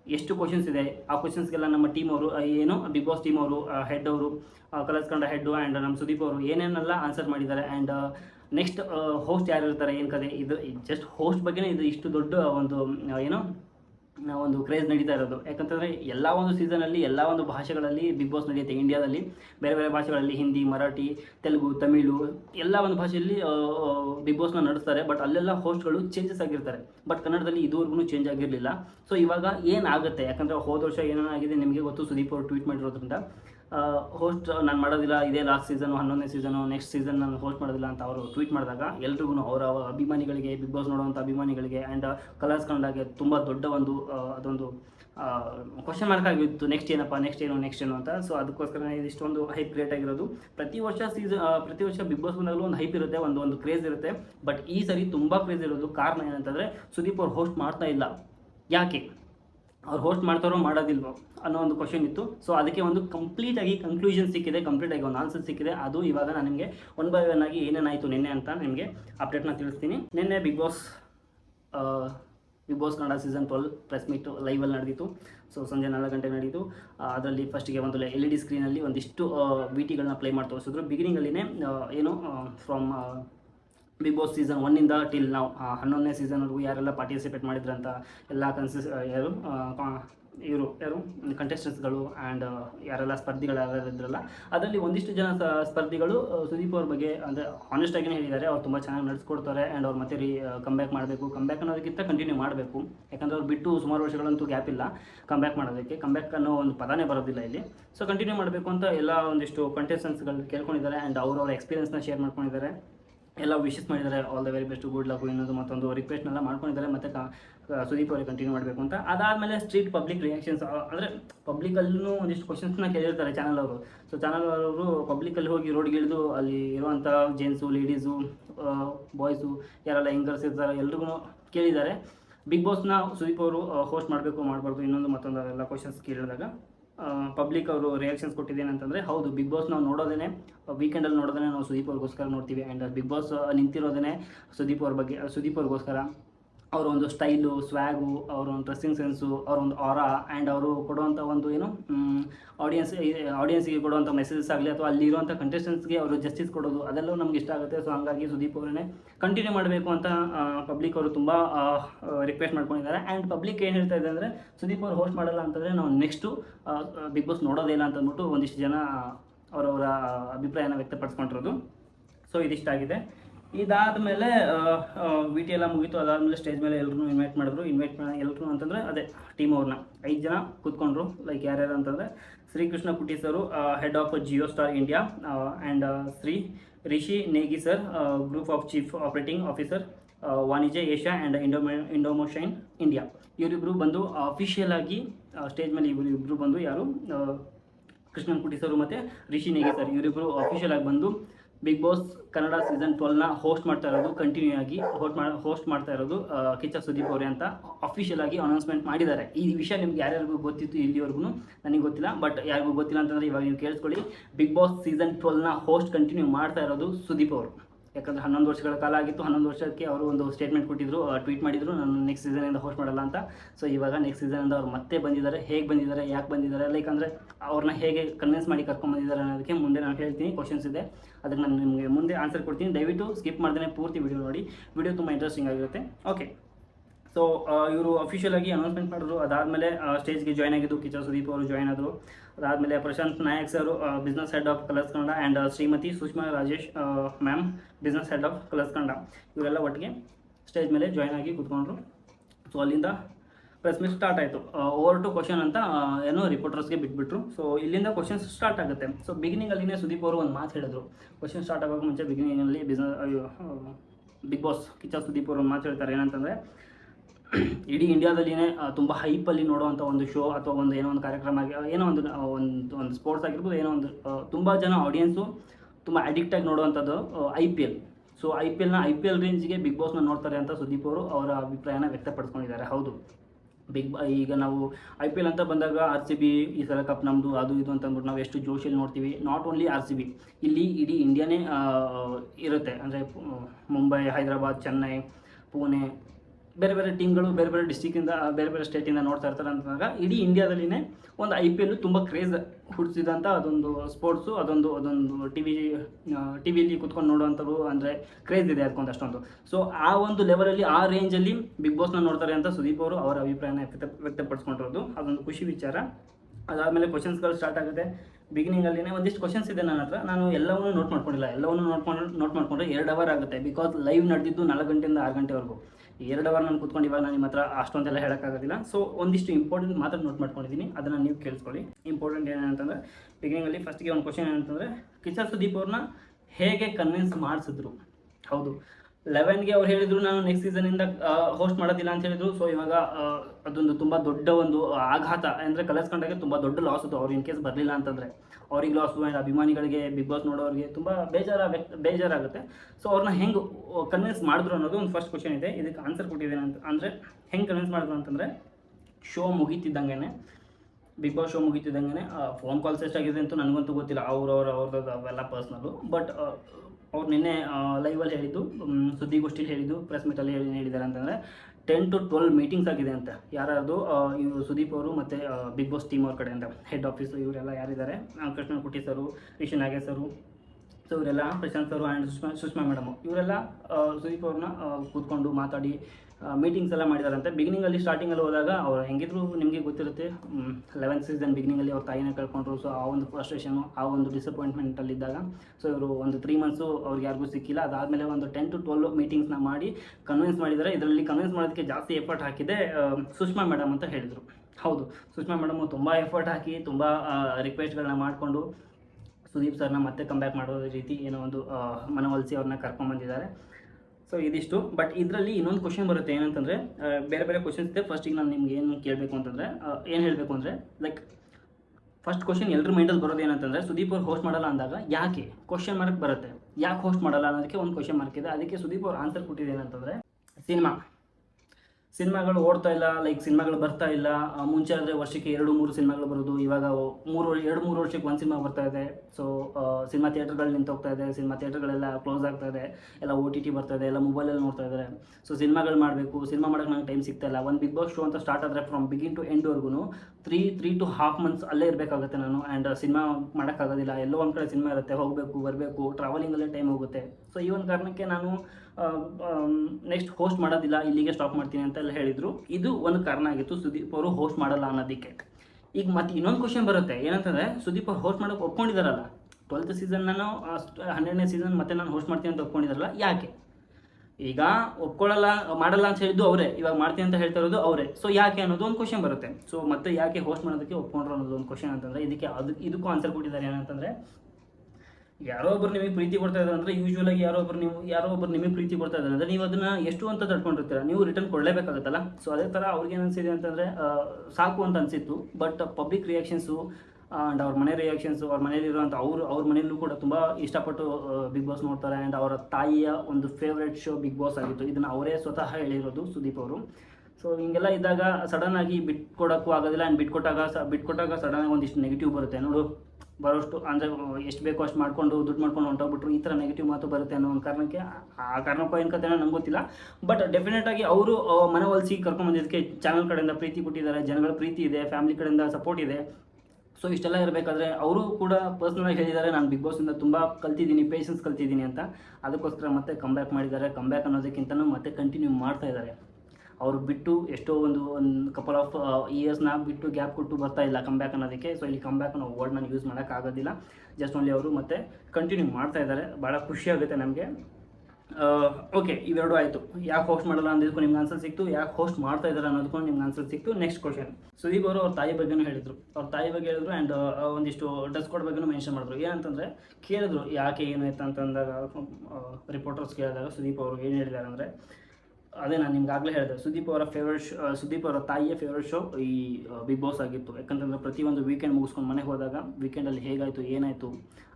ಎಷ್ಟು ಕ್ವಶನ್ಸ್ ಇದೆ? ಆ ಕ್ವಶನ್ಸ್ಗೆಲ್ಲ ನಮ್ಮ ಟೀಮ್ ಅವರು ಏನು ಬಿಗ್ ಬಾಸ್ ಟೀಮ್ ಅವರು ಹೆಡ್ ಅವರು ಕಲರ್ಸ್ ಕಂಡ ಹೆಡ್ಡು ಆ್ಯಂಡ್ ನಮ್ಮ ಸುದೀಪ್ ಅವರು ಏನೇನೆಲ್ಲ ಆನ್ಸರ್ ಮಾಡಿದ್ದಾರೆ ಆ್ಯಂಡ್ ನೆಕ್ಸ್ಟ್ ಹೋಸ್ಟ್ ಯಾರು ಇರ್ತಾರೆ ಏನು ಕತೆ? ಇದು ಜಸ್ಟ್ ಹೋಸ್ಟ್ ಬಗ್ಗೆನೇ ಇದು ಇಷ್ಟು ದೊಡ್ಡ ಒಂದು ಏನು ಒಂದು ಕ್ರೇಜ್ ನಡೀತಾ ಇರೋದು. ಯಾಕಂತಂದರೆ ಎಲ್ಲ ಒಂದು ಸೀಸನಲ್ಲಿ ಎಲ್ಲ ಒಂದು ಭಾಷೆಗಳಲ್ಲಿ ಬಿಗ್ ಬಾಸ್ ನಡೆಯುತ್ತೆ ಇಂಡಿಯಾದಲ್ಲಿ ಬೇರೆ ಬೇರೆ ಭಾಷೆಗಳಲ್ಲಿ ಹಿಂದಿ, ಮರಾಠಿ, ತೆಲುಗು, ತಮಿಳು, ಎಲ್ಲ ಒಂದು ಭಾಷೆಯಲ್ಲಿ ಬಿಗ್ ಬಾಸ್ನ ನಡೆಸ್ತಾರೆ. ಬಟ್ ಅಲ್ಲೆಲ್ಲ ಹೋಸ್ಟ್ಗಳು ಚೇಂಜಸ್ ಆಗಿರ್ತಾರೆ. ಬಟ್ ಕನ್ನಡದಲ್ಲಿ ಇದುವರೆಗೂ ಚೇಂಜ್ ಆಗಿರಲಿಲ್ಲ. ಸೊ ಇವಾಗ ಏನಾಗುತ್ತೆ ಯಾಕಂದರೆ ಹೋದ ವರ್ಷ ಏನೇನಾಗಿದೆ ನಿಮಗೆ ಗೊತ್ತು ಸುದೀಪ್ ಅವರು ಟ್ವೀಟ್ ಮಾಡಿರೋದ್ರಿಂದ. ಹೋಸ್ಟ್ ನಾನು ಮಾಡೋದಿಲ್ಲ, ಇದೇ ಲಾಸ್ಟ್ ಸೀಸನು ಹನ್ನೊಂದನೇ ಸೀಸನು ನೆಕ್ಸ್ಟ್ ಸೀಸನ್ ನಾನು ಹೋಸ್ಟ್ ಮಾಡೋದಿಲ್ಲ ಅಂತ ಅವರು ಟ್ವೀಟ್ ಮಾಡಿದಾಗ ಎಲ್ರಿಗೂ ಅವರ ಅಭಿಮಾನಿಗಳಿಗೆ ಬಿಗ್ ಬಾಸ್ ನೋಡುವಂಥ ಅಭಿಮಾನಿಗಳಿಗೆ ಆ್ಯಂಡ್ ಕಲರ್ಸ್ ಕಂಡಾಗೆ ತುಂಬ ದೊಡ್ಡ ಒಂದು ಅದೊಂದು ಕ್ವಶನ್ ಮಾರ್ಕ್ ಆಗಿತ್ತು. ನೆಕ್ಸ್ಟ್ ಏನಪ್ಪ ನೆಕ್ಸ್ಟ್ ಏನು ನೆಕ್ಸ್ಟ್ ಏನು ಅಂತ. ಸೊ ಅದಕ್ಕೋಸ್ಕರ ಇಷ್ಟೊಂದು ಹೈಪ್ ಕ್ರಿಯೇಟ್ ಆಗಿರೋದು. ಪ್ರತಿ ವರ್ಷ ಸೀಸನ್ ಪ್ರತಿ ವರ್ಷ ಬಿಗ್ ಬಾಸ್ ಬಂದಾಗಲೂ ಒಂದು ಹೈಪ್ ಇರುತ್ತೆ, ಒಂದು ಒಂದು ಕ್ರೇಜ್ ಇರುತ್ತೆ. ಬಟ್ ಈ ಸರಿ ತುಂಬ ಕ್ರೇಜ್ ಇರೋದು ಕಾರಣ ಏನಂತಂದರೆ ಸುದೀಪ್ ಅವ್ರು ಹೋಸ್ಟ್ ಮಾಡ್ತಾ ಇಲ್ಲ. ಯಾಕೆ? ಅವ್ರು ಹೋಸ್ಟ್ ಮಾಡ್ತಾರೋ ಮಾಡೋದಿಲ್ವೋ ಅನ್ನೋ ಒಂದು ಕ್ವಶನ್ ಇತ್ತು. ಸೊ ಅದಕ್ಕೆ ಒಂದು ಕಂಪ್ಲೀಟಾಗಿ ಕನ್ಕ್ಲೂಷನ್ ಸಿಕ್ಕಿದೆ ಕಂಪ್ಲೀಟಾಗಿ ಒಂದು ಆನ್ಸರ್ ಸಿಕ್ಕಿದೆ. ಅದು ಇವಾಗ ನಾನು ನಿಮಗೆ ಒನ್ ಬೈ ಒನ್ ಆಗಿ ಏನೇನಾಯಿತು ನಿನ್ನೆ ಅಂತ ನಿಮಗೆ ಅಪ್ಡೇಟ್ನ ತಿಳಿಸ್ತೀನಿ. ನಿನ್ನೆ Bigg Boss Bigg Boss Kannada season twelve press meet ಲೈವಲ್ಲಿ ನಡೆದಿತ್ತು. ಸೊ ಸಂಜೆ ನಾಲ್ಕು ಗಂಟೆ ನಡೆಯಿತು ಅದರಲ್ಲಿ ಫಸ್ಟಿಗೆ ಒಂದು ಎಲ್ ಇ ಡಿ ಸ್ಕ್ರೀನಲ್ಲಿ ಒಂದಿಷ್ಟು ಬಿ ಟಿಗಳನ್ನ ಪ್ಲೇ ಮಾಡಿ ತೋರಿಸಿದ್ರು. ಬಿಗಿನಿಂಗಲ್ಲಿನೇ ಏನು ಫ್ರಮ್ ಬಿಗ್ ಬಾಸ್ ಸೀಸನ್ ಒನ್ನಿಂದ ಟಿಲ್ ನಾವು ಹನ್ನೊಂದನೇ ಸೀಸನ್ವರೆಗೂ ಯಾರೆಲ್ಲ ಪಾರ್ಟಿಸಿಪೇಟ್ ಮಾಡಿದ್ರಂತ ಎಲ್ಲ ಕನ್ಸಿಸ್ ಯಾರು ಇವರು, ಯಾರು ಕಂಟೆಸ್ಟೆಂಟ್ಸ್ಗಳು ಆ್ಯಂಡ್ ಯಾರೆಲ್ಲ ಸ್ಪರ್ಧಿಗಳು ಯಾರು ಇದ್ರಲ್ಲ, ಅದರಲ್ಲಿ ಒಂದಿಷ್ಟು ಜನ ಸ್ಪರ್ಧಿಗಳು ಸುದೀಪ್ ಅವ್ರ ಬಗ್ಗೆ ಅಂದರೆ ಆನೆಸ್ಟ್ ಆಗಿನೇ ಹೇಳಿದ್ದಾರೆ. ಅವ್ರು ತುಂಬ ಚೆನ್ನಾಗಿ ನಡೆಸ್ಕೊಡ್ತಾರೆ ಆ್ಯಂಡ್ ಅವ್ರು ಮತ್ತೆ ರೀ ಕಮ್ಬ್ಯಾಕ್ ಮಾಡಬೇಕು. ಕಮ್ಬ್ಯಾಕ್ ಅನ್ನೋದಕ್ಕಿಂತ ಕಂಟಿನ್ಯೂ ಮಾಡಬೇಕು. ಯಾಕಂದ್ರೆ ಅವ್ರು ಬಿಟ್ಟು ಸುಮಾರು ವರ್ಷಗಳಂತೂ ಗ್ಯಾಪ್ ಇಲ್ಲ ಕಮ್ಬ್ಯಾಕ್ ಮಾಡೋದಕ್ಕೆ. ಕಮ್ಬ್ಯಾಕ್ ಅನ್ನೋ ಒಂದು ಪದಾನೇ ಬರೋದಿಲ್ಲ ಇಲ್ಲಿ. ಸೊ ಕಂಟಿನ್ಯೂ ಮಾಡಬೇಕು ಅಂತ ಎಲ್ಲ ಒಂದಿಷ್ಟು ಕಂಟೆಸ್ಟೆಂಟ್ಸ್ಗಳು ಕೇಳ್ಕೊಂಡಿದ್ದಾರೆ ಆ್ಯಂಡ್ ಅವ್ರವ್ರ ಎಕ್ಸ್ಪೀರಿಯನ್ಸ್ನ ಶೇರ್ ಮಾಡ್ಕೊಂಡಿದ್ದಾರೆ. ಎಲ್ಲ ವಿಶಸ್ ಮಾಡಿದ್ದಾರೆ. All the very best good luck ಇನ್ನೊಂದು ಮತ್ತೊಂದು ರಿಕ್ವೆಸ್ಟ್ನೆಲ್ಲ ಮಾಡ್ಕೊಂಡಿದ್ದಾರೆ. ಮತ್ತೆ ಸುದೀಪ್ ಅವರಿಗೆ ಕಂಟಿನ್ಯೂ ಮಾಡಬೇಕು ಅಂತ. ಅದಾದಮೇಲೆ ಸ್ಟ್ರೀಟ್ ಪಬ್ಲಿಕ್ ರಿಯಾಕ್ಷನ್ಸ್ ಅಂದರೆ ಪಬ್ಲಿಕಲ್ಲೂ ಒಂದಿಷ್ಟು ಕ್ವಶನ್ಸ್ನ ಕೇಳಿರ್ತಾರೆ ಚಾನಲ್ ಅವರು. ಸೊ ಚಾನಲ್ ಅವರು ಪಬ್ಲಿಕಲ್ಲಿ ಹೋಗಿ ರೋಡ್ಗಿಳಿದು ಅಲ್ಲಿ ಇರುವಂಥ ಜೆಂಟ್ಸು ಲೇಡೀಸು ಬಾಯ್ಸು ಯಾರೆಲ್ಲ ಯಂಗರ್ಸ್ ಇರ್ತಾರೆ ಎಲ್ರಿಗೂ ಕೇಳಿದ್ದಾರೆ. ಬಿಗ್ ಬಾಸ್ನ ಸುದೀಪ್ ಅವರು ಹೋಸ್ಟ್ ಮಾಡಬೇಕು, ಮಾಡಬಾರ್ದು ಇನ್ನೊಂದು ಮತ್ತೊಂದು ಎಲ್ಲ ಕ್ವಶನ್ಸ್ ಕೇಳಿದಾಗ. ಪಬ್ಲಿಕ್ ಅವರು ರಿಯಾಕ್ಷನ್ಸ್ ಕೊಟ್ಟಿದ್ದೇನಂತಂದರೆ ಹೌದು ಬಿಗ್ ಬಾಸ್ ನಾವು ನೋಡೋದೇ ವೀಕೆಂಡಲ್ಲಿ ನೋಡೋದೇ ನಾವು ಸುದೀಪ್ ಅವ್ರಿಗೋಸ್ಕರ ನೋಡ್ತೀವಿ. ಆ್ಯಂಡ್ ಬಿಗ್ ಬಾಸ್ ನಿಂತಿರೋದೇ ಸುದೀಪ್ ಅವ್ರ ಬಗ್ಗೆ, ಸುದೀಪ್ ಅವ್ರಿಗೋಸ್ಕರ. ಅವರ ಒಂದು ಸ್ಟೈಲು ಸ್ವ್ಯಾಗು ಅವರ ಒಂದು ಡ್ರೆಸ್ಸಿಂಗ್ ಸೆನ್ಸು ಅವರ ಒಂದು ಆರ ಆ್ಯಂಡ್ ಅವರು ಕೊಡುವಂಥ ಒಂದು ಏನು ಆಡಿಯನ್ಸ್ ಆಡಿಯನ್ಸ್ಗೆ ಕೊಡುವಂಥ ಮೆಸೇಜಸ್ ಆಗಲಿ ಅಥವಾ ಅಲ್ಲಿ ಇರುವಂಥ ಕಂಟೆಸ್ಟೆಂಟ್ಸ್ಗೆ ಅವರು ಜಸ್ಟಿಸ್ ಕೊಡೋದು, ಅದೆಲ್ಲವೂ ನಮ್ಗೆ ಇಷ್ಟ ಆಗುತ್ತೆ. ಸೊ ಹಂಗಾಗಿ ಸುದೀಪ್ ಅವರೇ ಕಂಟಿನ್ಯೂ ಮಾಡಬೇಕು ಅಂತ ಪಬ್ಲಿಕ್ ಅವರು ತುಂಬ ರಿಕ್ವೆಸ್ಟ್ ಮಾಡ್ಕೊಂಡಿದ್ದಾರೆ. ಆ್ಯಂಡ್ ಪಬ್ಲಿಕ್ ಏನು ಹೇಳ್ತಾ ಇದೆ ಅಂದರೆ, ಸುದೀಪ್ ಅವರು ಹೋಸ್ಟ್ ಮಾಡಲ್ಲ ಅಂತಂದರೆ ನಾವು ನೆಕ್ಸ್ಟು ಬಿಗ್ ಬಾಸ್ ನೋಡೋದೇ ಇಲ್ಲ ಅಂತ ಅಂದ್ಬಿಟ್ಟು ಒಂದಿಷ್ಟು ಜನ ಅವರವರ ಅಭಿಪ್ರಾಯನ ವ್ಯಕ್ತಪಡಿಸ್ಕೊಂಡಿರೋದು. ಸೊ ಇದಿಷ್ಟಾಗಿದೆ. ಇದಾದಮೇಲೆ ವಿ ಟಿ ಎಲ್ಲ ಮುಗೀತು. ಅದಾದಮೇಲೆ ಸ್ಟೇಜ್ ಮೇಲೆ ಎಲ್ಲರೂ ಇನ್ವೈಟ್ ಮಾಡಿದ್ರು. ಇನ್ವೈಟ್ ಎಲ್ಲರೂ ಅಂತಂದರೆ ಅದೇ ಟೀಮ್ ಅವ್ರನ್ನ. ಐದು ಜನ ಕೂತ್ಕೊಂಡ್ರು ಲೈಕ್ ಯಾರ್ಯಾರು ಅಂತಂದರೆ Shrikrishna Kutty sir head of Jio star India and Shri Rishi Negi sir group of chief operating officer ವಾಣಿಜ್ಯ ಏಷ್ಯಾ ಆ್ಯಂಡ್ ಇಂಡೋಮೋ ಇಂಡೋಮೋಶೈನ್ ಇಂಡಿಯಾ ಇವರಿಬ್ಬರು ಬಂದು ಅಫಿಷಿಯಲ್ ಆಗಿ ಸ್ಟೇಜ್ ಮೇಲೆ ಇವರು ಇಬ್ಬರು ಬಂದು ಯಾರು ಕೃಷ್ಣನ್ ಕುಟಿ ಸರ್ ಮತ್ತು ರಿಷಿ ನೇಗಿ ಸರ್ ಇವರಿಬ್ಬರು ಅಫಿಷಿಯಲ್ ಆಗಿ ಬಂದು ಬಿಗ್ ಬಾಸ್ ಕನ್ನಡ ಸೀಸನ್ ಟ್ವೆಲ್ನ ಹೋಸ್ಟ್ ಮಾಡ್ತಾ ಇರೋದು ಕಂಟಿನ್ಯೂ ಆಗಿ ಹೋಸ್ಟ್ ಮಾಡಿ ಹೋಸ್ಟ್ ಮಾಡ್ತಾ ಇರೋದು ಕಿಚ್ಚ ಸುದೀಪ್ ಅವರೇ ಅಂತ ಅಫಿಷಿಯಲ್ ಆಗಿ ಅನೌನ್ಸ್ಮೆಂಟ್ ಮಾಡಿದ್ದಾರೆ. ಈ ವಿಷಯ ನಿಮ್ಗೆ ಯಾರ್ಯಾರಿಗೂ ಗೊತ್ತಿತ್ತು ಇಲ್ಲಿವರೆಗೂ ನನಗೆ ಗೊತ್ತಿಲ್ಲ ಬಟ್ ಯಾರಿಗೂ ಗೊತ್ತಿಲ್ಲ ಅಂತಂದರೆ ಇವಾಗ ನೀವು ಕೇಳಿಸ್ಕೊಳ್ಳಿ. ಬಿಗ್ ಬಾಸ್ ಸೀಸನ್ ಟ್ವೆಲ್ನ ಹೋಸ್ಟ್ ಕಂಟಿನ್ಯೂ ಮಾಡ್ತಾ ಇರೋದು ಸುದೀಪ್ ಅವರು. ಯಾಕಂದರೆ ಹನ್ನೊಂದು ವರ್ಷಗಳ ಕಾಲ ಆಗಿತ್ತು, ಹನ್ನೊಂದು ವರ್ಷಕ್ಕೆ ಅವರು ಒಂದು ಸ್ಟೇಟ್ಮೆಂಟ್ ಕೊಟ್ಟಿದ್ರು ಟ್ವೀಟ್ ಮಾಡಿದ್ರು ನಾನು ನೆಕ್ಸ್ಟ್ ಸೀಸನಿಂದ ಹೋಸ್ಟ್ ಮಾಡಲ್ಲ ಅಂತ. ಸೊ ಇವಾಗ ನೆಕ್ಸ್ಟ್ ಸೀಸನಿಂದ ಅವ್ರು ಮತ್ತೆ ಬಂದಿದ್ದಾರೆ, ಹೇಗೆ ಬಂದಿದ್ದಾರೆ, ಯಾಕೆ ಬಂದಿದ್ದಾರೆ ಲೈಕ್ ಅಂದರೆ ಅವ್ರನ್ನ ಹೇಗೆ ಕನ್ವಿನ್ಸ್ ಮಾಡಿ ಕರ್ಕೊಂಡು ಬಂದಿದ್ದಾರೆ ಅನ್ನೋದಕ್ಕೆ ಮುಂದೆ ನಾನು ಹೇಳ್ತೀನಿ ಕ್ವಶನ್ಸ್ ಇದೆ. ಅದಕ್ಕೆ ನಾನು ನಿಮಗೆ ಮುಂದೆ ಆನ್ಸರ್ ಕೊಡ್ತೀನಿ. ದಯವಿಟ್ಟು ಸ್ಕಿಪ್ ಮಾಡ್ದೇ ಪೂರ್ತಿ ವಿಡಿಯೋ ನೋಡಿ. ವಿಡಿಯೋ ತುಂಬ ಇಂಟ್ರೆಸ್ಟಿಂಗ್ ಆಗಿರುತ್ತೆ. ಓಕೆ ಸೊ ಇವರು ಅಫಿಷಿಯಲ್ ಆಗಿ ಅನೌನ್ಸ್ಮೆಂಟ್ ಮಾಡಿದ್ರು. ಅದಾದಮೇಲೆ ಸ್ಟೇಜ್ಗೆ ಜಾಯ್ನ್ ಆಗಿದ್ದು ಕಿಚ್ಚ ಸುದೀಪ್ ಅವರು ಜಾಯ್ನ್ ಆದರು. ಅದಾದಮೇಲೆ Prashant Nayak sir business head of Colors Kannada and Shrimati Sushma Rajesh ma'am business head of Colors Kannada ಇವರೆಲ್ಲ ಒಟ್ಟಿಗೆ ಸ್ಟೇಜ್ ಮೇಲೆ ಜಾಯ್ನ್ ಆಗಿ ಕೂತ್ಕೊಂಡ್ರು. ಸೊ ಅಲ್ಲಿಂದ ಪ್ರೆಸ್ ಮೀಟ್ ಸ್ಟಾರ್ಟ್ ಆಯಿತು. ಓವರ್ ಟು ಕ್ವಶನ್ ಅಂತ ಏನೋ ರಿಪೋರ್ಟರ್ಸ್ಗೆ ಬಿಟ್ಬಿಟ್ರು. ಸೊ ಇಲ್ಲಿಂದ ಕ್ವಶನ್ಸ್ ಸ್ಟಾರ್ಟ್ ಆಗುತ್ತೆ. ಸೊ ಬಿಗಿನಿಂಗಲ್ಲಿನೇ ಸುದೀಪ್ ಅವರು ಒಂದು ಮಾತು ಹೇಳಿದ್ರು. ಕ್ವಶನ್ ಸ್ಟಾರ್ಟ್ ಆಗೋಕೆ ಮುಂಚೆ ಬಿಗಿನಿಂಗಲ್ಲಿ business Bigg Boss Kichcha Sudeep ಅವರು ಒಂದು ಮಾತು ಹೇಳ್ತಾರೆ ಏನಂತಂದರೆ ಇಡೀ ಇಂಡಿಯಾದಲ್ಲಿನೇ ತುಂಬ ಹೈಪಲ್ಲಿ ನೋಡುವಂಥ ಒಂದು ಶೋ ಅಥವಾ ಒಂದು ಏನೋ ಒಂದು ಕಾರ್ಯಕ್ರಮ ಆಗಿ ಏನೋ ಒಂದು ಒಂದು ಒಂದು ಸ್ಪೋರ್ಟ್ಸ್ ಆಗಿರ್ಬೋದು, ಏನೋ ಒಂದು ತುಂಬ ಜನ ಆಡಿಯನ್ಸು ತುಂಬ ಅಡಿಕ್ಟಾಗಿ ನೋಡುವಂಥದ್ದು I P L so I P ಎಲ್ನ I P L ರೇಂಜ್ಗೆ ಬಿಗ್ ಬಾಸ್ನ ನೋಡ್ತಾರೆ ಅಂತ ಸುದೀಪ್ ಅವರು, ಅವರ ಅಭಿಪ್ರಾಯನ ವ್ಯಕ್ತಪಡಿಸ್ಕೊಂಡಿದ್ದಾರೆ. ಹೌದು. ಬಿಗ್ ಬಾ ಈಗ ನಾವು ಐ ಪಿ ಎಲ್ ಅಂತ ಬಂದಾಗ ಆರ್ ಸಿ ಬಿ ಈ ಸಲ ಕಪ್ ನಮ್ಮದು ಅದು ಇದು ಅಂತ ಅಂದ್ಬಿಟ್ಟು ನಾವು ಎಷ್ಟು ಜೋಶಿಯಲ್ಲಿ ನೋಡ್ತೀವಿ. Not only R C B ಇಲ್ಲಿ ಇಡೀ ಇಂಡಿಯಾನೇ ಇರುತ್ತೆ. ಅಂದರೆ ಮುಂಬೈ, ಹೈದರಾಬಾದ್, ಚೆನ್ನೈ, ಪುಣೆ ಬೇರೆ ಬೇರೆ ಟೀಮ್ಗಳು ಬೇರೆ ಬೇರೆ ಡಿಸ್ಟಿಕ್ಕಿಂದ ಬೇರೆ ಬೇರೆ ಸ್ಟೇಟಿಂದ ನೋಡ್ತಾ ಇರ್ತಾರೆ ಅಂತಂದಾಗ ಇಡೀ ಇಂಡಿಯಾದಲ್ಲಿನೇ ಒಂದು ಐ ಪಿ ಎಲ್ ತುಂಬ ಕ್ರೇಜ್ ಹುಟ್ಟಿಸಿದಂಥ ಅದೊಂದು ಸ್ಪೋರ್ಟ್ಸು ಅದೊಂದು ಅದೊಂದು ಟಿ ವಿ ಟಿ ಕುತ್ಕೊಂಡು ನೋಡುವಂಥದ್ದು ಅಂದರೆ ಕ್ರೇಜ್ ಇದೆ ಅದಕ್ಕೊಂದು ಅಷ್ಟೊಂದು. ಸೊ ಆ ಒಂದು ಲೆವೆಲಲ್ಲಿ ಆ ರೇಂಜಲ್ಲಿ ಬಿಗ್ ಬಾಸ್ನ ನೋಡ್ತಾರೆ ಅಂತ ಸುದೀಪ್ ಅವರು ಅವರ ಅಭಿಪ್ರಾಯನ ವ್ಯಕ್ತ, ವ್ಯಕ್ತಪಡಿಸ್ಕೊಂಡಿರೋದು. ಅದೊಂದು ಖುಷಿ ವಿಚಾರ. ಅದಾದಮೇಲೆ ಕ್ವಶನ್ಸ್ಗಳು ಸ್ಟಾರ್ಟ್ ಆಗುತ್ತೆ. ಬಿಗಿನಿಂಗಲ್ಲಿನೇ ಒಂದಿಷ್ಟು ಕ್ವಶನ್ಸ್ ಇದೆ ನನ್ನ ಹತ್ರ. ನಾನು ಎಲ್ಲವನ್ನೂ ನೋಟ್ ಮಾಡ್ಕೊಂಡಿಲ್ಲ. ಎಲ್ಲವನ್ನೂ ನೋಡ್ಕೊಂಡು ನೋಟ್ ಮಾಡ್ಕೊಂಡ್ರೆ ಎರಡು ಅವರ್ ಆಗುತ್ತೆ. ಬಿಕಾಸ್ ಲೈವ್ ನಡೆದಿದ್ದು ನಾಲ್ಕು ಗಂಟೆಯಿಂದ ಆರು ಗಂಟೆವರೆಗೂ. ಎರಡು ಅವರ್ ನಾನು ಕೂತ್ಕೊಂಡು ಇವಾಗ ನಾನು ನಿಮ್ಮ ಹತ್ರ ಅಷ್ಟೊಂದೆಲ್ಲ ಹೇಳೋಕ್ಕಾಗೋದಿಲ್ಲ. ಸೊ ಒಂದಿಷ್ಟು ಇಂಪಾರ್ಟೆಂಟ್ ಮಾತ್ರ ನೋಟ್ ಮಾಡ್ಕೊಂಡಿದ್ದೀನಿ. ಅದನ್ನು ನೀವು ಕೇಳಿಸ್ಕೊಳ್ಳಿ. ಇಂಪಾರ್ಟೆಂಟ್ ಏನಂತಂದರೆ ಬಿಗಿನಿಂಗಲ್ಲಿ ಫಸ್ಟಿಗೆ ಒಂದು ಕ್ವಶನ್ ಏನಂತಂದರೆ, ಕಿಚ್ಚ ಸುದೀಪ್ ಅವ್ರನ್ನ ಹೇಗೆ ಕನ್ವಿನ್ಸ್ ಮಾಡಿಸಿದ್ರು? ಹೌದು. ಲೆವೆನ್ಗೆ ಅವ್ರು ಹೇಳಿದ್ರು, ನಾನು ನೆಕ್ಸ್ಟ್ ಸೀಸನಿಂದ ಹೋಸ್ಟ್ ಮಾಡೋದಿಲ್ಲ ಅಂತ ಹೇಳಿದ್ರು. ಸೊ ಇವಾಗ ಅದೊಂದು ತುಂಬ ದೊಡ್ಡ ಒಂದು ಆಘಾತ ಅಂದರೆ ಕಲಿಸ್ಕೊಂಡಾಗ ತುಂಬ ದೊಡ್ಡ ಲಾಸ್ ಅದು ಅವ್ರು ಇನ್ ಕೇಸ್ ಬರಲಿಲ್ಲ ಅಂತಂದರೆ. ಅವ್ರಿಗೆ ಲಾಸ್ ಆ್ಯಂಡ್ ಅಭಿಮಾನಿಗಳಿಗೆ ಬಿಗ್ ಬಾಸ್ ನೋಡೋರಿಗೆ ತುಂಬ ಬೇಜಾರ ಬೇಜಾರಾಗುತ್ತೆ. ಸೊ ಅವ್ರನ್ನ ಹೆಂಗೆ ಕನ್ವಿನ್ಸ್ ಮಾಡಿದ್ರು ಅನ್ನೋದು ಒಂದು ಫಸ್ಟ್ ಕ್ವಶನ್ ಇದೆ. ಇದಕ್ಕೆ ಆನ್ಸರ್ ಕೊಟ್ಟಿದ್ದೇನೆ ಅಂತ, ಅಂದರೆ ಹೆಂಗೆ ಕನ್ವಿನ್ಸ್ ಮಾಡಿದ್ರು ಅಂತಂದರೆ ಶೋ ಮುಗೀತಿದ್ದಂಗೆ ಬಿಗ್ ಬಾಸ್ ಶೋ ಮುಗಿತಿದ್ದಂಗೆ ಫೋನ್ ಕಾಲ್ಸ್ ಎಷ್ಟಾಗಿದೆ ಅಂತೂ ನನಗಂತೂ ಗೊತ್ತಿಲ್ಲ. ಅವ್ರವ್ರ ಅವ್ರದ್ದು ಅವೆಲ್ಲ ಪರ್ಸ್ನಲ್ಲು ಬಟ್ ಅವ್ರು ನಿನ್ನೆ ಲೈವಲ್ಲಿ ಹೇಳಿದ್ದು ಸುದ್ದಿಗೋಷ್ಠಿಯಲ್ಲಿ ಹೇಳಿದ್ದು ಪ್ರೆಸ್ ಮೀಟಲ್ಲಿ ಹೇಳಿ, ಹೇಳಿದ್ದಾರೆ ಅಂತಂದರೆ ಟೆನ್ ಟು ಟ್ವೆಲ್ ಮೀಟಿಂಗ್ಸ್ ಆಗಿದೆ ಅಂತ. ಯಾರ್ಯಾರ್ದು ಇವರು ಸುದೀಪ್ ಅವರು ಮತ್ತು ಬಿಗ್ ಬಾಸ್ ಟೀಮ್ ಅವ್ರ ಕಡೆಯಿಂದ ಹೆಡ್ ಆಫೀಸು ಇವರೆಲ್ಲ ಯಾರಿದ್ದಾರೆ? Krishna Kutty sir Rishi Nagesh sir so ಇವರೆಲ್ಲ Prashant sir and Sushma Sushma madam ಇವರೆಲ್ಲ ಸುದೀಪ್ ಅವ್ರನ್ನ ಕೂತ್ಕೊಂಡು ಮಾತಾಡಿ ಮೀಟಿಂಗ್ಸ್ ಎಲ್ಲ ಮಾಡಿದಾರಂತೆ. ಬಿಗಿನಿಂಗಲ್ಲಿ ಸ್ಟಾರ್ಟಿಂಗಲ್ಲಿ ಹೋದಾಗ ಅವ್ರು ಹೆಂಗಿದ್ರು ನಿಮಗೆ ಗೊತ್ತಿರುತ್ತೆ. ಲೆವೆಂತ್ ಸೀಸನ್ ಬಿಗಿನಿಂಗಲ್ಲಿ ಅವ್ರ ತಾಯಿನ ಕಳ್ಕೊಂಡ್ರು. ಸೊ ಆ ಒಂದು ಫ್ರಸ್ಟ್ರೇಷನು ಆ ಒಂದು ಡಿಸಪಾಯಿಂಟ್ಮೆಂಟಲ್ಲಿದ್ದಾಗ ಸೊ ಇವರು ಒಂದು ತ್ರೀ ಮಂತ್ಸು ಅವ್ರಿಗೆ ಯಾರಿಗೂ ಸಿಕ್ಕಿಲ್ಲ. ಅದಾದಮೇಲೆ ಒಂದು ಟೆನ್ ಟು ಟ್ವೆಲ್ ಮೀಟಿಂಗ್ಸ್ನ ಮಾಡಿ ಕನ್ವಿನ್ಸ್ ಮಾಡಿದರೆ. ಇದರಲ್ಲಿ ಕನ್ವಿನ್ಸ್ ಮಾಡೋದಕ್ಕೆ ಜಾಸ್ತಿ ಎಫರ್ಟ್ ಹಾಕಿದೆ ಸುಷ್ಮಾ ಮೇಡಮ್ ಅಂತ ಹೇಳಿದರು. ಹೌದು, ಸುಷ್ಮಾ ಮೇಡಮು ತುಂಬ ಎಫರ್ಟ್ ಹಾಕಿ, ತುಂಬ ರಿಕ್ವೆಸ್ಟ್ಗಳನ್ನ ಮಾಡಿಕೊಂಡು ಸುದೀಪ್ ಸರ್ನ ಮತ್ತೆ ಕಂಬ್ಯಾಕ್ ಮಾಡೋ ರೀತಿ ಏನೋ ಒಂದು ಮನವೊಲಿಸಿ ಅವ್ರನ್ನ ಕರ್ಕೊಂಡ್ಬಂದಿದ್ದಾರೆ ಸೊ ಇದಿಷ್ಟು. ಬಟ್ ಇದರಲ್ಲಿ ಇನ್ನೊಂದು ಕ್ವಶನ್ ಬರುತ್ತೆ. ಏನಂತಂದರೆ ಬೇರೆ ಬೇರೆ ಕ್ವಶನ್ಸ್ ಇದೆ ಫಸ್ಟಿಗೆ ನಾನು ನಿಮ್ಗೆ ಏನು ಕೇಳಬೇಕು ಅಂತಂದರೆ ಏನು ಹೇಳಬೇಕು ಅಂದರೆ ಲೈಕ್ ಫಸ್ಟ್ ಕ್ವಶನ್ ಎಲ್ಲರ ಮೈಂಡಲ್ಲಿ ಬರೋದು ಏನಂತಂದರೆ, ಸುದೀಪ್ ಅವ್ರು ಹೋಸ್ಟ್ ಮಾಡಲ್ಲ ಅಂದಾಗ ಯಾಕೆ? ಕ್ವಶನ್ ಮಾರ್ಕ್ ಬರುತ್ತೆ. ಯಾಕೆ ಹೋಸ್ಟ್ ಮಾಡಲ್ಲ ಅನ್ನೋದಕ್ಕೆ ಒಂದು ಕ್ವಶನ್ ಮಾರ್ಕ್ ಇದೆ. ಅದಕ್ಕೆ ಸುದೀಪ್ ಅವ್ರು ಆನ್ಸರ್ ಕೊಟ್ಟಿದೆ ಏನಂತಂದರೆ, ಸಿನಿಮಾ. ಸಿನಿಮಾಗಳು ಓಡ್ತಾ ಇಲ್ಲ ಲೈಕ್ ಸಿನಿಮಾಗಳು ಬರ್ತಾ ಇಲ್ಲ. ಮುಂಚೆ ಆದರೆ ವರ್ಷಕ್ಕೆ ಎರಡು, ಮೂರು ಸಿನಿಮಾಗಳು ಬರೋದು, ಇವಾಗ ಮೂರು, ಎರಡು, ಮೂರು ವರ್ಷಕ್ಕೆ ಒಂದು ಸಿನಿಮಾ ಬರ್ತಾ ಇದೆ. ಸೊ ಸಿನಿಮಾ ಥಿಯೇಟರ್ಗಳು ನಿಂತು ಹೋಗ್ತಾ ಇದೆ, ಸಿನಿಮಾ ಥಿಯೇಟರ್ಗಳೆಲ್ಲ ಕ್ಲೋಸ್ ಆಗ್ತಾ ಇದೆ, ಎಲ್ಲ ಓ ಟಿ ಟಿ ಬರ್ತಾ ಇದೆ, ಎಲ್ಲ ಮೊಬೈಲಲ್ಲಿ ನೋಡ್ತಾ ಇದ್ದಾರೆ. ಸೊ ಸಿನಿಮಾಗಳು ಮಾಡಬೇಕು, ಸಿನಿಮಾ ಮಾಡೋಕ್ಕೆ ನಂಗೆ ಟೈಮ್ ಸಿಗ್ತಾ ಇಲ್ಲ. ಒಂದು ಬಿಗ್ ಬಾಸ್ ಶೋ ಅಂತ ಸ್ಟಾರ್ಟ್ ಆದರೆ from begin to ಎಂಡ್ವರೆಗೂ three three to half months ಅಲ್ಲೇ ಇರಬೇಕಾಗುತ್ತೆ ನಾನು. ಆ್ಯಂಡ್ ಸಿನಿಮಾ ಮಾಡೋಕ್ಕಾಗೋದಿಲ್ಲ. ಎಲ್ಲೋ ಒಂದು ಕಡೆ ಸಿನಿಮಾ ಇರುತ್ತೆ. ಹೋಗಬೇಕು, ಬರಬೇಕು ಟ್ರಾವೆಲಿಂಗಲ್ಲೇ ಟೈಮ್ ಹೋಗುತ್ತೆ. ಸೊ ಈ ಒಂದು ಕಾರಣಕ್ಕೆ ನಾನು ನೆಕ್ಸ್ಟ್ ಹೋಸ್ಟ್ ಮಾಡೋದಿಲ್ಲ. ಇಲ್ಲಿಗೆ ಸ್ಟಾಪ್ ಮಾಡ್ತೀನಿ ಅಂತೆಲ್ಲ ಹೇಳಿದರು. ಇದು ಒಂದು ಕಾರಣ ಆಗಿತ್ತು. ಸುದೀಪ್ ಅವರು ಹೋಸ್ಟ್ ಮಾಡಲ್ಲ ಅನ್ನೋದಕ್ಕೆ. ಈಗ ಮತ್ತೆ ಇನ್ನೊಂದು ಕ್ವಶನ್ ಬರುತ್ತೆ. ಏನಂತಂದರೆ, ಸುದೀಪ್ ಅವ್ರು ಹೋಸ್ಟ್ ಮಾಡೋಕ್ಕೆ ಒಪ್ಕೊಂಡಿದ್ದಾರಲ್ಲ ಟ್ವೆಲ್ತ್ ಸೀಸನ್ ನಾನು ಹನ್ನೆರಡನೇ ಸೀಸನ್ ಮತ್ತೆ ನಾನು ಹೋಸ್ಟ್ ಮಾಡ್ತೀನಿ ಅಂತ ಒಪ್ಕೊಂಡಿದ್ದಾರಲ್ಲ ಯಾಕೆ? ಈಗ ಒಪ್ಕೊಳ್ಳಲ್ಲ, ಮಾಡಲ್ಲ ಅಂತ ಹೇಳಿದ್ದು ಅವರೇ. ಇವಾಗ ಮಾಡ್ತೀನಿ ಅಂತ ಹೇಳ್ತಾ ಇರೋದು ಅವರೇ. ಸೊ ಯಾಕೆ ಅನ್ನೋದು ಒಂದು ಕ್ವಶನ್ ಬರುತ್ತೆ. ಸೊ ಮತ್ತೆ ಯಾಕೆ ಹೋಸ್ಟ್ ಮಾಡೋದಕ್ಕೆ ಒಪ್ಕೊಂಡ್ರು ಅನ್ನೋದು ಒಂದು ಕ್ವಶನ್ ಅಂತಂದ್ರೆ, ಇದಕ್ಕೆ ಅದು, ಇದಕ್ಕೂ ಆನ್ಸರ್ ಕೊಟ್ಟಿದ್ದಾರೆ ಏನಂತಂದ್ರೆ ಯಾರೋ ಒಬ್ರು ನಿಮಗೆ ಪ್ರೀತಿ ಕೊಡ್ತಾ ಇದ್ದಾರೆ ಅಂದ್ರೆ ಯೂಶುವಲ್ ಆಗಿ ಯಾರೋ ಒಬ್ರು ನೀವು, ಯಾರೋ ಒಬ್ರು ನಿಮಗೆ ಪ್ರೀತಿ ಕೊಡ್ತಾ ಇದ್ದಾರೆ ಅಂದ್ರೆ ನೀವು ಅದನ್ನ ಎಷ್ಟು ಅಂತ ತಡ್ಕೊಂಡಿರ್ತೀರ? ನೀವು ರಿಟರ್ನ್ ಕೊಡಲೇಬೇಕಾಗುತ್ತಲ್ಲ? ಸೊ ಅದೇ ಥರ ಅವ್ರಿಗೆ ಏನು ಅನ್ಸಿದೆ ಅಂತಂದ್ರೆ ಸಾಕು ಅಂತ ಅನ್ಸಿತ್ತು. ಬಟ್ ಪಬ್ಲಿಕ್ ರಿಯಾಕ್ಷನ್ಸು ಆ್ಯಂಡ್ ಅವ್ರ ಮನೆ ರಿಯಾಕ್ಷನ್ಸು ಅವ್ರ ಮನೇಲಿರುವಂಥ ಅವರು ಅವ್ರ ಮನೆಯಲ್ಲೂ ಕೂಡ ತುಂಬ ಇಷ್ಟಪಟ್ಟು ಬಿಗ್ ಬಾಸ್ ನೋಡ್ತಾರೆ. ಆ್ಯಂಡ್ ಅವರ ತಾಯಿಯ ಒಂದು ಫೇವ್ರೆಟ್ ಶೋ ಬಿಗ್ ಬಾಸ್ ಆಗಿತ್ತು. ಇದನ್ನು ಅವರೇ ಸ್ವತಃ ಹೇಳಿರೋದು ಸುದೀಪ್ ಅವರು. ಸೊ ಹಿಂಗೆಲ್ಲ ಇದ್ದಾಗ ಸಡನ್ ಆಗಿ ಬಿಟ್ಕೊಡೋಕ್ಕೂ ಆಗೋದಿಲ್ಲ ಆ್ಯಂಡ್ ಬಿಟ್ಕೊಟ್ಟಾಗ ಸ ಬಿಟ್ಕೊಟ್ಟಾಗ ಸಡನ್ ಆಗಿ ಒಂದಿಷ್ಟು ನೆಗೆಟಿವ್ ಬರುತ್ತೆ. ನೋಡು, ಬರೋಷ್ಟು ಅಂದರೆ ಎಷ್ಟು ಬೇಕೋ ಅಷ್ಟು ಮಾಡ್ಕೊಂಡು, ದುಡ್ಡು ಮಾಡ್ಕೊಂಡು ಹೊಂಟೋಗ್ಬಿಟ್ರು ಈ ಥರ ನೆಗೆಟಿವ್ ಮಾತು ಬರುತ್ತೆ ಅನ್ನೋ ಒಂದು ಕಾರಣಕ್ಕೆ ಆ ಕಾರಣಕ್ಕೂ ಏನು ಕತೆ ನಂಗೆ ಗೊತ್ತಿಲ್ಲ. ಬಟ್ ಡೆಫಿನೆಟಾಗಿ ಅವರು ಮನೆ ಹೊಲಿಸಿ ಕರ್ಕೊಂಡ್ಬಂದಿದ್ದಕ್ಕೆ ಚಾನಲ್ ಕಡೆಯಿಂದ ಪ್ರೀತಿ ಕೊಟ್ಟಿದ್ದಾರೆ. ಜನಗಳ ಪ್ರೀತಿ ಇದೆ ಫ್ಯಾಮಿಲಿ ಕಡೆಯಿಂದ ಸಪೋರ್ಟ್ ಇದೆ. ಸೊ ಇಷ್ಟೆಲ್ಲ ಇರಬೇಕಾದ್ರೆ ಅವರು ಕೂಡ ಪರ್ಸ್ನಲಾಗಿ ಹೇಳಿದ್ದಾರೆ. ನಾನು ಬಿಗ್ ಬಾಸಿಂದ ತುಂಬ ಕಲ್ತಿದ್ದೀನಿ ಪೇಷನ್ಸ್ ಕಲ್ತಿದ್ದೀನಿ ಅಂತ. ಅದಕ್ಕೋಸ್ಕರ ಮತ್ತೆ ಕಮ್ಬ್ಯಾಕ್ ಮಾಡಿದ್ದಾರೆ. ಕಮ್ಬ್ಯಾಕ್ ಅನ್ನೋದಕ್ಕಿಂತನೂ ಮತ್ತೆ ಕಂಟಿನ್ಯೂ ಮಾಡ್ತಾ ಇದ್ದಾರೆ. ಅವರು ಬಿಟ್ಟು ಎಷ್ಟೋ ಒಂದು ಒಂದು ಕಪಲ್ ಆಫ್ ಇಯರ್ಸ್ನ ಬಿಟ್ಟು ಗ್ಯಾಪ್ ಕೊಟ್ಟು ಬರ್ತಾ ಇಲ್ಲ ಕಂಬ್ಯಾಕ್ ಅನ್ನೋದಕ್ಕೆ. ಸೊ ಇಲ್ಲಿ ಕಮ್ಬ್ಯಾಕ್ ಅನ್ನೋ ವರ್ಡ್ ನಾನು ಯೂಸ್ ಮಾಡೋಕ್ಕಾಗೋದಿಲ್ಲ. ಜಸ್ಟ್ ಓನ್ಲಿ ಅವರು ಮತ್ತೆ ಕಂಟಿನ್ಯೂ ಮಾಡ್ತಾ ಇದ್ದಾರೆ. ಭಾಳ ಖುಷಿ ಆಗುತ್ತೆ ನಮಗೆ. ಓಕೆ ಇವೆರಡು ಆಯಿತು. ಯಾಕೆ ಹೋಸ್ಟ್ ಮಾಡಲ್ಲ ಅಂದಿದ್ದಕ್ಕೂ ನಿಮ್ಗೆ ಆನ್ಸರ್ ಸಿಕ್ತು, ಯಾಕೆ ಹೋಸ್ಟ್ ಮಾಡ್ತಾ ಇದ್ದಾರೆ ಅನ್ನೋದಕ್ಕೂ ನಿಮ್ಗೆ ಆನ್ಸರ್ ಸಿಕ್ತು. ನೆಕ್ಸ್ಟ್ ಕ್ವಶನ್ ಸುದೀಪ್ ಅವರು ಅವ್ರ ತಾಯಿ ಬಗ್ಗೆನೂ ಹೇಳಿದರು. ಅವ್ರ ತಾಯಿ ಬಗ್ಗೆ ಹೇಳಿದ್ರು ಆ್ಯಂಡ್ ಒಂದಿಷ್ಟು ಡ್ರೆಸ್ ಕೋಡ್ ಬಗ್ಗೆನೂ ಮೆನ್ಷನ್ ಮಾಡಿದ್ರು. ಏನಂತಂದರೆ ಕೇಳಿದ್ರು ಯಾಕೆ ಏನಾಯ್ತು ಅಂತಂದಾಗ ರಿಪೋರ್ಟರ್ಸ್ ಕೇಳಿದಾಗ ಸುದೀಪ್ ಅವರು ಏನು ಹೇಳಿದ್ದಾರೆ ಅಂದರೆ ಅದೇ ನಾನು ನಿಮ್ಗೆ ಆಗಲೇ ಹೇಳಿದೆ, ಸುದೀಪ್ ಅವರ ಫೇವ್ರೆಟ್ ಸುದೀಪ್ ಅವರ ತಾಯಿಯ ಫೇವ್ರೆಟ್ ಶೋ ಈ ಬಿಗ್ ಬಾಸ್ ಆಗಿತ್ತು. ಯಾಕಂತಂದರೆ ಪ್ರತಿಯೊಂದು ವೀಕೆಂಡ್ ಮುಗಿಸ್ಕೊಂಡು ಮನೆಗೆ ಹೋದಾಗ ವೀಕೆಂಡಲ್ಲಿ ಹೇಗಾಯಿತು, ಏನಾಯಿತು,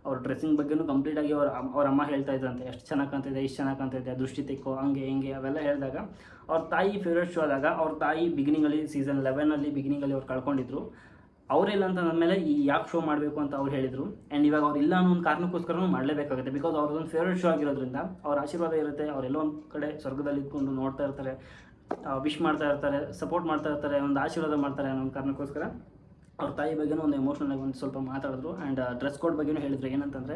ಅವ್ರ ಡ್ರೆಸ್ಸಿಂಗ್ ಬಗ್ಗೆನೂ ಕಂಪ್ಲೀಟಾಗಿ ಅವ್ರ ಅವ್ರ ಅಮ್ಮ ಹೇಳ್ತಾ ಇದ್ರಂತೆ, ಎಷ್ಟು ಚೆನ್ನಾಗಿ ಕಾಣ್ತಿದೆ, ಇಷ್ಟು ಚೆನ್ನಾಗಿ ಕಾಣ್ತಿದೆ, ದೃಷ್ಟಿ ತೆಕ್ಕೋ, ಹಂಗೆ, ಹಿಂಗೆ, ಅವೆಲ್ಲ ಹೇಳಿದಾಗ ಅವ್ರ ತಾಯಿ ಫೇವ್ರೆಟ್ ಶೋ ಆದಾಗ ಅವ್ರ ತಾಯಿ ಬಿಗಿನಿಂಗಲ್ಲಿ ಸೀಸನ್ ಲೆವೆನಲ್ಲಿ ಬಿಗಿನಿಂಗಲ್ಲಿ ಅವ್ರು ಕಳ್ಕೊಂಡಿದ್ರು. ಅವರಿಲ್ಲ ಅಂತ ಅಂದಮೇಲೆ ಈ ಯಾಕೆ ಶೋ ಮಾಡಬೇಕು ಅಂತ ಅವ್ರು ಹೇಳಿದರು. ಆ್ಯಂಡ್ ಇವಾಗ ಅವ್ರು ಇಲ್ಲ ಅನ್ನೋ ಒಂದು ಕಾರಣಕ್ಕೋಸ್ಕರ ಮಾಡಲೇಬೇಕಾಗುತ್ತೆ. ಬಿಕಾಸ್ ಅವ್ರದ್ದೊಂದು ಫೇವ್ರೆಟ್ ಶೋ ಆಗಿರೋದ್ರಿಂದ ಅವ್ರ ಆಶೀರ್ವಾದ ಇರುತ್ತೆ. ಅವರೆಲ್ಲೋ ಒಂದು ಕಡೆ ಸ್ವರ್ಗದಲ್ಲಿ ಇದ್ಕೊಂಡು ನೋಡ್ತಾ ಇರ್ತಾರೆ ವಿಶ್ ಮಾಡ್ತಾ ಇರ್ತಾರೆ ಸಪೋರ್ಟ್ ಮಾಡ್ತಾ ಇರ್ತಾರೆ, ಒಂದು ಆಶೀರ್ವಾದ ಮಾಡ್ತಾರೆ ಅನ್ನೋ ಒಂದು ಕಾರಣಕ್ಕೋಸ್ಕರ ಅವ್ರ ತಾಯಿ ಬಗ್ಗೆನೂ ಒಂದು ಎಮೋಷ್ನಲ್ ಆಗಿ ಒಂದು ಸ್ವಲ್ಪ ಮಾತಾಡಿದ್ರು. ಆ್ಯಂಡ್ ಡ್ರೆಸ್ ಕೋಡ್ ಬಗ್ಗೆನೂ ಹೇಳಿದ್ರು. ಏನಂತಂದರೆ